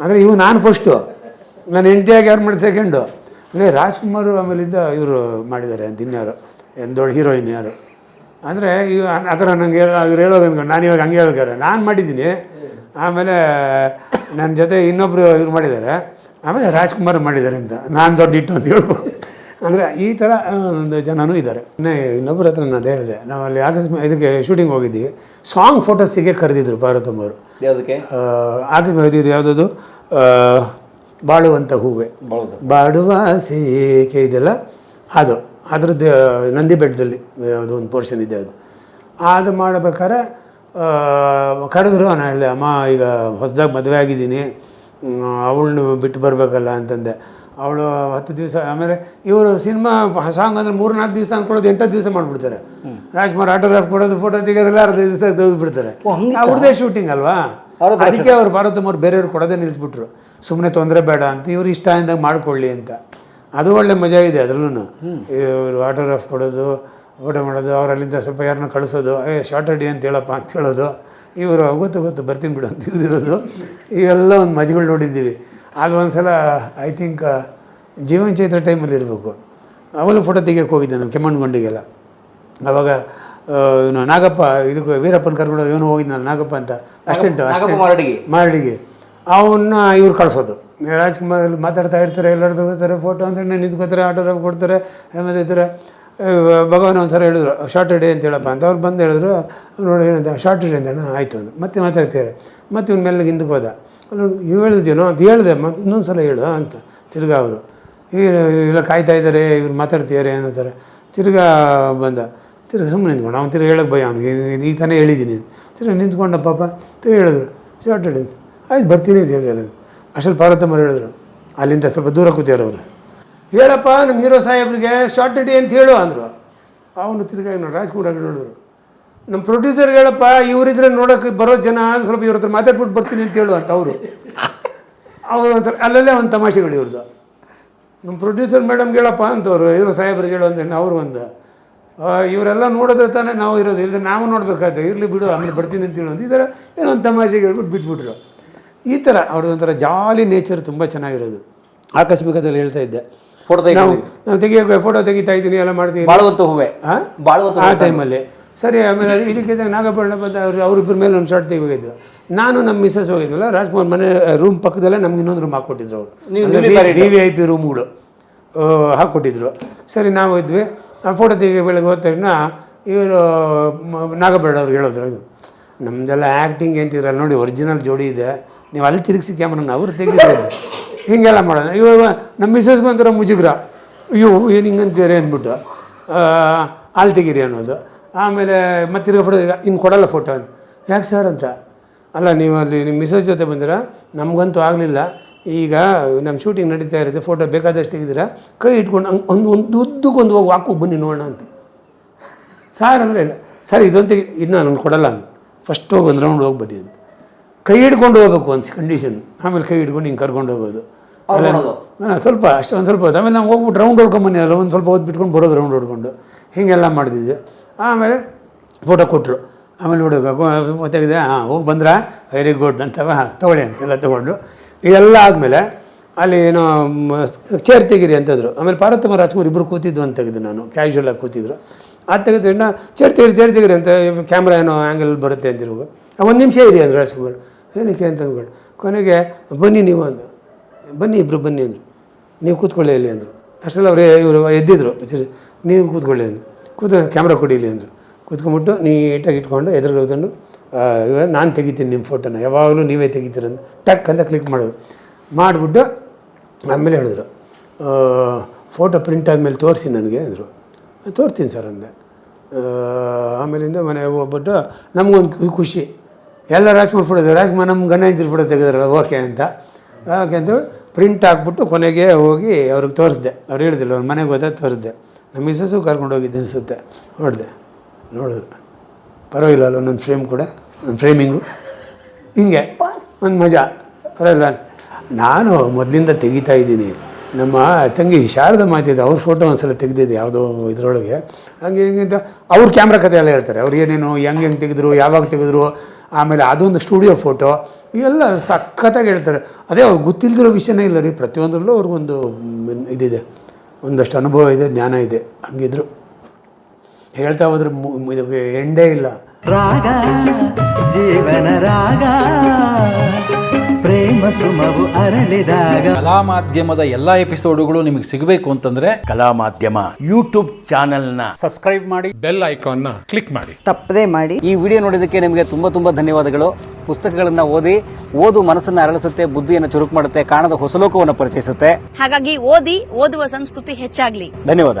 ಅಂದರೆ ಇವು ನಾನು ಫಸ್ಟು ನನ್ನ ಹೆಂಡತಿಯಾಗಿ ಯಾರು ಮಾಡಿ ಸೆಕೆಂಡು ಅಂದರೆ ರಾಜ್ಕುಮಾರು ಆಮೇಲಿಂದ ಇವರು ಮಾಡಿದ್ದಾರೆ ಅಂತ ಇನ್ಯಾರು. ಏನು ದೊಡ್ಡ ಹೀರೋಯಿನ್ ಯಾರು? ಅಂದರೆ ಈಗ ಆ ಥರ ನಂಗೆ ಹೇಳ ಅವ್ರು ಹೇಳೋದು ಅನ್ಕೊಂಡು ನಾನು ಇವಾಗ ಹಂಗೆ ಹೇಳ್ತಾರೆ ನಾನು ಮಾಡಿದ್ದೀನಿ. ಆಮೇಲೆ ನನ್ನ ಜೊತೆ ಇನ್ನೊಬ್ಬರು ಇವ್ರು ಮಾಡಿದ್ದಾರೆ. ಆಮೇಲೆ ರಾಜ್ಕುಮಾರ್ ಮಾಡಿದ್ದಾರೆ ಅಂತ. ನಾನು ದೊಡ್ಡ ಇಟ್ಟು ಅಂತ ಹೇಳ್ಬೋದು. ಅಂದರೆ ಈ ಥರ ಒಂದು ಜನನೂ ಇದ್ದಾರೆ. ಇನ್ನೇ ಇನ್ನೊಬ್ಬರ ಹತ್ರ ನಾನು ಹೇಳಿದೆ. ನಾವು ಅಲ್ಲಿ ಆಗಸ್ಟ್ ಇದಕ್ಕೆ ಶೂಟಿಂಗ್ ಹೋಗಿದ್ದೀವಿ ಸಾಂಗ್ ಫೋಟೋಸಿಗೆ ಕರೆದಿದ್ರು ಭಾರತಮ್ಮವರು ಯಾವುದಕ್ಕೆ? ಆಗಸ್ ಇದು ಯಾವುದದು? ಬಾಳುವಂಥ ಹೂವೆ. ಬಾಡುವ ಸೀಕೆ ಇದೆಲ್ಲ? ಅದು. ಅದ್ರದ್ದು ನಂದಿ ಬೆಟ್ಟದಲ್ಲಿ ಅದು ಒಂದು ಪೋರ್ಷನ್ ಇದೆ ಅದು. ಅದು ಮಾಡಬೇಕಾದ್ರೆ ಕರೆದ್ರು ನಾನು ಹೇಳಿದೆ ಅಮ್ಮ ಈಗ ಹೊಸದಾಗಿ ಮದುವೆ ಆಗಿದ್ದೀನಿ. ಅವಳನ್ನು ಬಿಟ್ಟು ಬರಬೇಕಲ್ಲ ಅಂತಂದೆ. ಅವಳು ಹತ್ತು ದಿವಸ ಆಮೇಲೆ ಇವರು ಸಿನಿಮಾ ಸಾಂಗ್ ಅಂದರೆ ಮೂರು ನಾಲ್ಕು ದಿವಸ ಅಂದ್ಕೊಳ್ಳೋದು ಎಂಟು ದಿವಸ ಮಾಡಿಬಿಡ್ತಾರೆ. ರಾಜ್ಕುಮಾರ್ ಆಟೋಗ್ರಾಫ್ ಕೊಡೋದು ಫೋಟೋ ತೆಗೆಯೋದೆಲ್ಲ ಅರ್ಧ ದಿವಸ ತೆಗೆದುಬಿಡ್ತಾರೆ ಅವ್ರದ್ದೇ ಶೂಟಿಂಗ್ ಅಲ್ವಾ? ಅದಕ್ಕೆ ಅವ್ರು ಪಾರ್ವತಮ್ಮ ಅವ್ರು ಬೇರೆಯವ್ರು ಕೊಡೋದೇ ನಿಲ್ಲಿಸ್ಬಿಟ್ರು ಸುಮ್ಮನೆ ತೊಂದರೆ ಬೇಡ ಅಂತ ಇವ್ರು ಇಷ್ಟ ಅಂದಾಗ ಮಾಡ್ಕೊಳ್ಳಿ ಅಂತ. ಅದು ಒಳ್ಳೆ ಮಜಾ ಇದೆ ಅದ್ರಲ್ಲೂ ಇವರು ಆಟೋಗ್ರಾಫ್ ಕೊಡೋದು ಊಟ ಮಾಡೋದು ಅವರಲ್ಲಿಂದ ಸ್ವಲ್ಪ ಯಾರನ್ನ ಕಳಿಸೋದು ಏ ಶಾರ್ಟ್ ಅಡಿ ಅಂತ ಹೇಳಪ್ಪ ಅಂತ ಹೇಳೋದು ಇವರು ಗೊತ್ತು ಗೊತ್ತು ಬರ್ತೀನಿ ಬಿಡು ಅಂತ ತಿಳಿದಿರೋದು ಇವೆಲ್ಲ ಒಂದು ಮಜಗಳು ನೋಡಿದ್ದೀವಿ. ಅದು ಒಂದು ಸಲ ಐ ಥಿಂಕ್ ಜೀವನ ಚೈತ್ರ ಟೈಮಲ್ಲಿ ಇರಬೇಕು. ಅವಳು ಫೋಟೋ ತೆಗಿಯೋಕೆ ಹೋಗಿದ್ದೆ ನಾನು ಕೆಮ್ಮಣ್ಣುಗೊಂಡಿಗೆಲ್ಲ ಅವಾಗ ಇವನು ನಾಗಪ್ಪ ಇದಕ್ಕೆ ವೀರಪ್ಪನ ಕರ್ಕೊಂಡು ಇವನು ಹೋಗಿದ್ನಲ್ಲ ನಾಗಪ್ಪ ಅಂತ. ಅಷ್ಟೆಂಟು ಅಷ್ಟೇ. ಮಾರಡಿಗೆ. ಮಾರಡಿಗೆ. ಅವನ್ನ ಇವ್ರು ಕಳಿಸೋದು. ರಾಜ್ಕುಮಾರ್ ಮಾತಾಡ್ತಾ ಇರ್ತಾರೆ, ಎಲ್ಲರೂ ತಗೋತಾರೆ ಫೋಟೋ ಅಂತ ನಿಂತ್ಕೋತಾರೆ ಆಟೋಗ್ರಾಫ್ ಕೊಡ್ತಾರೆ, ಆಮೇಲೆ ಈ ಥರ ಭಗವಾನ್ ಒಂದ್ಸಲ ಹೇಳಿದ್ರು ಶಾರ್ಟ್ ಡೇ ಅಂತ ಹೇಳಪ್ಪ ಅಂತ. ಅವ್ರು ಬಂದು ಹೇಳಿದ್ರು, ನೋಡಿ, ಏನಂತ ಶಾರ್ಟ್ ಡೇ ಅಂತ ಆಯಿತು ಅಂತ. ಮತ್ತೆ ಮಾತಾಡ್ತಾರೆ ಮತ್ತೆ ಇವ್ನ ಮೇಲೆ ಹಿಂದಕ್ಕೆ ಹೋದ. ಇವು ಹೇಳಿದ್ಯೇನೋ, ಅದು ಹೇಳಿದೆ, ಮತ್ತೆ ಇನ್ನೊಂದು ಸಲ ಹೇಳು ಅಂತ. ತಿರ್ಗಾ ಅವರು ಇಲ್ಲ, ಕಾಯ್ತಾ ಇದ್ದಾರೆ, ಇವ್ರು ಮಾತಾಡ್ತಿದ್ದಾರೆ ಅನ್ನೋತಾರೆ ತಿರ್ಗಾ ಬಂದ. ತಿರ್ಗಿ ಸುಮ್ಮನೆ ನಿಂತ್ಕೊಂಡು. ಅವ್ನು ತಿರ್ಗಿ ಹೇಳಕ್ಕೆ ಭಯ ಅವ್ನಿಗೆ. ಈ ತಾನೇ ಹೇಳಿದ್ದೀನಿ ತಿರ್ಗಿ ನಿಂತ್ಕೊಂಡ ಪಾಪ ಹೇಳಿದ್ರು ಶಾರ್ಟ್ ಅಂತ. ಆಯ್ತು, ಬರ್ತೀನಿ ಅಂತ ಹೇಳಿದೆ ಅಷ್ಟಲ್ಲಿ ಪಾರ್ವತಮ್ಮ ಹೇಳಿದ್ರು. ಅಲ್ಲಿಂದ ಸ್ವಲ್ಪ ದೂರ ಕೂತಿಯಾರ ಅವರು. ಹೇಳಪ್ಪ ನಮ್ಮ ಹೀರೋ ಸಾಹೇಬ್ರಿಗೆ ಶಾರ್ಟ್ ಡೇ ಅಂತ ಹೇಳು ಅಂದರು. ಅವನು ತಿರ್ಗಾ ನೋಡಿ ರಾಜ್ಕುಮಾರ್ ನೋಡಿದ್ರು. ನಮ್ಮ ಪ್ರೊಡ್ಯೂಸರ್ ಹೇಳಪ್ಪ, ಇವರಿದ್ರೆ ನೋಡೋಕೆ ಬರೋ ಜನ ಸ್ವಲ್ಪ ಇವ್ರ ಹತ್ರ ಮಾತಾಡ್ಬಿಟ್ಟು ಬರ್ತೀನಿ ಅಂತ ಹೇಳು ಅಂತ ಅವರು. ಅವರು ಒಂಥರ ಅಲ್ಲಲ್ಲೇ ಒಂದು ತಮಾಷೆಗಳು ಇವ್ರದ್ದು ನಮ್ಮ ಪ್ರೊಡ್ಯೂಸರ್ ಮೇಡಮ್ ಹೇಳಪ್ಪ ಅಂತವ್ರು ಇವರು ಸಾಹೇಬ್ರಿಗೆ ಹೇಳು ಅಂತ ಅವರು ಒಂದು ಇವರೆಲ್ಲ ನೋಡಿದ್ರೆ ತಾನೇ ನಾವು ಇರೋದು. ಇಲ್ಲದೆ ನಾವು ನೋಡ್ಬೇಕಾಯ್ತು ಇರಲಿ ಬಿಡು, ಆಮೇಲೆ ಬರ್ತೀನಿ ಅಂತ ಹೇಳೋದು ಈ ಥರ ಏನೋ ಒಂದು ತಮಾಷೆಗೆ ಹೇಳ್ಬಿಟ್ಟು ಬಿಟ್ಬಿಟ್ರು. ಈ ಥರ ಅವ್ರದ್ದು ಒಂಥರ ಜಾಲಿ ನೇಚರ್ ತುಂಬ ಚೆನ್ನಾಗಿರೋದು. ಆಕಸ್ಮಿಕದಲ್ಲಿ ಹೇಳ್ತಾ ಇದ್ದೆ. ಫೋಟೋ ನಾವು ನಾವು ತೆಗಿಯೋಕೆ ಫೋಟೋ ತೆಗಿತಾ ಇದ್ದೀನಿ ಎಲ್ಲ ಮಾಡ್ತೀನಿ. ಬಾಳುವಂತ ಹೂವೆ. ಹಾಂ ಬಾಳುವಂತ ಆ ಟೈಮಲ್ಲಿ ಸರಿ ಆಮೇಲೆ ಇದಕ್ಕೆ ನಾಗಪರ್ಣ ಬಂದ ಅವರು ಅವ್ರಿಬ್ಬರ ಮೇಲೆ ಒಂದು ಶಾರ್ಟ್ ತೆಗಿಬೇಕಿದ್ದು ನಾನು ನಮ್ಮ ಮಿಸ್ಸಸ್ ಹೋಗಿದ್ವಲ್ಲ ರಾಜ್ಕುಮಾರ್ ಮನೆ ರೂಮ್ ಪಕ್ಕದಲ್ಲೇ ನಮ್ಗೆ ಇನ್ನೊಂದು ರೂಮ್ ಹಾಕ್ಕೊಟ್ಟಿದ್ರು ಅವರು. ಡಿ ವಿ ಐ ಪಿ ರೂಮ್ಗಳು ಹಾಕ್ಕೊಟ್ಟಿದ್ರು. ಸರಿ ನಾವು ಇದ್ವಿ. ಆ ಫೋಟೋ ತೆಗಿ ಬೆಳಗ್ಗೆ ಹೋದ ತಕ್ಷಣ ಇವರು ನಾಗಬೇಡ ಅವ್ರು ಹೇಳಿದ್ರು. ನಮ್ಮದೆಲ್ಲ ಆ್ಯಕ್ಟಿಂಗ್ ಅಂತಿರಲ್ಲ ನೋಡಿ ಒರಿಜಿನಲ್ ಜೋಡಿ ಇದೆ. ನೀವು ಅಲ್ಲಿ ತಿರುಗಿಸಿ ಕ್ಯಾಮ್ರನ ಅವ್ರು ತೆಗಿದ್ರು ಹೀಗೆಲ್ಲ ಮಾಡೋಣ ಇವಾಗ ನಮ್ಮ ಮಿಸಸ್ಗೆ ಒಂಥರ ಮುಜುಗ್ರ. ಅಯ್ಯೋ, ಏನು ಹಿಂಗಂತೀರಿ ಅಂದ್ಬಿಟ್ಟು. ಅಲ್ಲಿ ತೆಗೀರಿ ಅನ್ನೋದು. ಆಮೇಲೆ ಮತ್ತೆ ತಿರ್ಗಿ ಫೋಟೋ ಇನ್ನು ಕೊಡಲ್ಲ ಫೋಟೋ ಅಂತ. ಯಾಕೆ ಸರ್ ಅಂತ? ಅಲ್ಲ, ನೀವು ಅಲ್ಲಿ ನಿಮ್ಮ ಮಿಸಸ್ ಜೊತೆ ಬಂದಿರ? ನಮಗಂತೂ ಆಗಲಿಲ್ಲ. ಈಗ ನಮ್ಮ ಶೂಟಿಂಗ್ ನಡೀತಾ ಇರುತ್ತೆ ಫೋಟೋ ಬೇಕಾದಷ್ಟು ತೆಗೆದಿರ? ಕೈ ಇಟ್ಕೊಂಡು ಹಂಗೆ ಒಂದು ಒಂದು ಉದ್ದಕ್ಕೊಂದು ಹೋಗಿ ವಾಕು ಬನ್ನಿ ನೋಡೋಣ ಅಂತ. ಸಾರ್ ಅಂದರೆ ಇಲ್ಲ. ಸರ್ ಇದೊಂದು ತೆಗಿ ಇನ್ನೂ ನಾನು ಕೊಡಲ್ಲ ಅಂತ. ಫಸ್ಟ್ ಹೋಗಿ ಒಂದು ರೌಂಡ್ ಹೋಗಿ ಬನ್ನಿ ಅಂತ. ಕೈ ಹಿಡ್ಕೊಂಡು ಹೋಗ್ಬೇಕು ಒಂದು ಕಂಡೀಷನ್ ಆಮೇಲೆ ಕೈ ಹಿಡ್ಕೊಂಡು ಹಿಂಗೆ ಕರ್ಕೊಂಡು ಹೋಗೋದು. ಹಾಂ ಸ್ವಲ್ಪ ಅಷ್ಟೇ ಒಂದು ಸ್ವಲ್ಪ ಹೊತ್ತು. ಆಮೇಲೆ ನಾವು ಹೋಗ್ಬಿಟ್ಟು ರೌಂಡ್ ಹೊಡ್ಕೊಂಬನ್ನಿ ಅಲ್ಲ ಒಂದು ಸ್ವಲ್ಪ ಹೊತ್ತು ಬಿಟ್ಕೊಂಡು ಬರೋದು ರೌಂಡ್ ಹೊಡ್ಕೊಂಡು. ಹೀಗೆಲ್ಲ ಮಾಡಿದ್ದೆ ಆಮೇಲೆ ಫೋಟೋ ಕೊಟ್ಟರು ಆಮೇಲೆ ನೋಡಬೇಕು ತೆಗೆದೆ ಹಾಂ ಹೋಗಿ ಬಂದ್ರಾ? ವೆರಿ ಗುಡ್ ಅಂತ ಹಾಂ ತೊಗೊಳ್ಳಿ ಅಂತೆಲ್ಲ ತೊಗೊಂಡು. ಇದೆಲ್ಲ ಆದಮೇಲೆ ಅಲ್ಲಿ ಏನೋ ಚೇರ್ ತೆಗೀರಿ ಅಂತಂದರು ಆಮೇಲೆ ಪಾರ್ವತಮ್ಮ ರಾಜ್ಕುಮಾರ್ ಇಬ್ಬರು ಕೂತಿದ್ದು ಅಂತ ತೆಗೆದು ನಾನು. ಕ್ಯಾಶುವಲ್ ಆಗಿ ಕೂತಿದ್ರು. ಅದು ತೆಗೆದ್ರಿಂದ ಚೇರ್ ತೆಗೀರಿ ಚೇರ್ ತೆಗೀರಿ ಅಂತ ಕ್ಯಾಮ್ರಾ ಏನೋ ಆ್ಯಂಗಲ್ ಬರುತ್ತೆ ಅಂತಿರುವಾಗ ಒಂದು ನಿಮಿಷ ಇರಿ ಅಂದರು ರಾಜ್ಕುಮಾರ್. ಏನಕ್ಕೆ ಅಂತ ಅಂದ್ಕೊಂಡು ಕೊನೆಗೆ ಬನ್ನಿ ನೀವು ಅಂದರು. ಬನ್ನಿ ಇಬ್ಬರು ಬನ್ನಿ ಅಂದರು. ನೀವು ಕೂತ್ಕೊಳ್ಳಿ ಇಲ್ಲಿ ಅಂದರು. ಅಷ್ಟೆಲ್ಲ ಅವರು ಇವರು ಎದ್ದಿದ್ರು. ನೀವು ಕೂತ್ಕೊಳ್ಳಿ ಅಂದರು. ಕೂತ ಕ್ಯಾಮ್ರಾ ಕೊಡಿ ಇಲ್ಲಿ ಅಂದರು. ಕೂತ್ಕೊಂಡ್ಬಿಟ್ಟು ನೀಟಾಗಿ ಇಟ್ಕೊಂಡು ಎದುರುಗಡೆ ಕೂತ್ಕೊಂಡು ನಾನು ತೆಗಿತೀನಿ ನಿಮ್ಮ ಫೋಟೋನ ಯಾವಾಗಲೂ ನೀವೇ ತೆಗಿತೀರಂತ ಟಕ್ ಅಂತ ಕ್ಲಿಕ್ ಮಾಡೋದು. ಮಾಡಿಬಿಟ್ಟು ಆಮೇಲೆ ಹೇಳಿದ್ರು. ಫೋಟೋ ಪ್ರಿಂಟ್ ಆದಮೇಲೆ ತೋರಿಸಿ ನನಗೆ ಅಂದರು. ತೋರಿಸ್ತೀನಿ ಸರ್ ಅಂದೆ. ಆಮೇಲಿಂದ ಮನೆ ಹೋಗ್ಬಿಟ್ಟು ನಮಗೊಂದು ಖುಷಿ. ಎಲ್ಲ ರಾಜ್ಕುಮಾರ್ ಫೋಟೋ ರಾಜ್ಕುಮಾರ್ ನಮ್ಮ ಹೆಂಡತಿ ಫೋಟೋ ತೆಗೆದ್ರಲ್ಲ, ಓಕೆ ಅಂತ. ಓಕೆ ಅಂತ ಪ್ರಿಂಟ್ ಹಾಕ್ಬಿಟ್ಟು ಕೊನೆಗೆ ಹೋಗಿ ಅವ್ರಿಗೆ ತೋರಿಸ್ದೆ. ಅವ್ರು ಹೇಳಿದಿಲ್ಲ ಅವ್ರ ಮನೆಗೆ ಹೋದ ತೋರಿಸ್ದೆ. ನಮ್ಮ ಮಿಸ್ಸಸ್ಸು ಕರ್ಕೊಂಡು ಹೋಗಿದ್ದೆ ಅನಿಸುತ್ತೆ. ನೋಡಿದೆ ನೋಡಿದ್ರು ಪರವಾಗಿಲ್ಲ ಅಲ್ಲ ನನ್ನ ಫ್ರೇಮ್ ಕೂಡ ನನ್ನ ಫ್ರೇಮಿಂಗು ಹಿಂಗೆ, ಒಂದು ಮಜಾ. ಪರವಾಗಿಲ್ಲ. ನಾನು ಮೊದಲಿಂದ ತೆಗಿತಾ ಇದ್ದೀನಿ. ನಮ್ಮ ತಂಗಿ ಶಾರದ ಮಾತಿದ್ದು ಅವ್ರ ಫೋಟೋ ಒಂದ್ಸಲ ತೆಗೆದಿದ್ದೆ ಯಾವುದೋ ಇದರೊಳಗೆ. ಹಂಗೆ ಹಿಂಗೆ ಅಂತ. ಅವ್ರ ಕ್ಯಾಮ್ರಾ ಕಥೆ ಎಲ್ಲ ಹೇಳ್ತಾರೆ. ಅವ್ರು ಏನೇನು, ಹೆಂಗೆ ಹೆಂಗೆ ತೆಗೆದ್ರು, ಯಾವಾಗ ತೆಗೆದ್ರು ಆಮೇಲೆ ಅದೊಂದು ಸ್ಟುಡಿಯೋ ಫೋಟೋ, ಇವೆಲ್ಲ ಸಖತ್ತಾಗಿ ಹೇಳ್ತಾರೆ. ಅದೇ ಅವ್ರಿಗೆ ಗೊತ್ತಿಲ್ಲದಿರೋ ವಿಷಯನೇ ಇಲ್ಲ ರೀ, ಪ್ರತಿಯೊಂದರಲ್ಲೂ ಅವ್ರಿಗೊಂದು ಇದಿದೆ. ಒಂದಷ್ಟು ಅನುಭವ ಇದೆ, ಜ್ಞಾನ ಇದೆ, ಹಂಗಿದ್ರು. ಹೇಳ್ತಾ ಹೋದ್ರೆ ಇದಕ್ಕೆ ಎಂಡೇ ಇಲ್ಲ. ರಾಗ, ಜೀವನ ರಾಗ. ಪ್ರೇಮ ಸುಮವು ಅರಳಿದಾಗ. ಕಲಾ ಮಾಧ್ಯಮದ ಎಲ್ಲಾ ಎಪಿಸೋಡುಗಳು ನಿಮಗೆ ಸಿಗಬೇಕು ಅಂತಂದ್ರೆ ಕಲಾ ಮಾಧ್ಯಮ ಯೂಟ್ಯೂಬ್ ಚಾನಲ್ನ ಸಬ್ಸ್ಕ್ರೈಬ್ ಮಾಡಿ ಬೆಲ್ ಐಕಾನ್ನ ಕ್ಲಿಕ್ ಮಾಡಿ. ತಪ್ಪದೇ ಮಾಡಿ. ಈ ವಿಡಿಯೋ ನೋಡಿದಕ್ಕೆ ನಿಮಗೆ ತುಂಬಾ ತುಂಬಾ ಧನ್ಯವಾದಗಳು. ಪುಸ್ತಕಗಳನ್ನು ಓದಿ ಓದು ಮನಸ್ಸನ್ನ ಅರಳಿಸುತ್ತೆ ಬುದ್ಧಿಯನ್ನು ಚುರುಕು ಮಾಡುತ್ತೆ ಕಾಣದ ಹೊಸಲೋಕವನ್ನು ಪರಿಚಯಿಸುತ್ತೆ. ಹಾಗಾಗಿ ಓದಿ ಓದುವ ಸಂಸ್ಕೃತಿ ಹೆಚ್ಚಾಗ್ಲಿ. ಧನ್ಯವಾದ.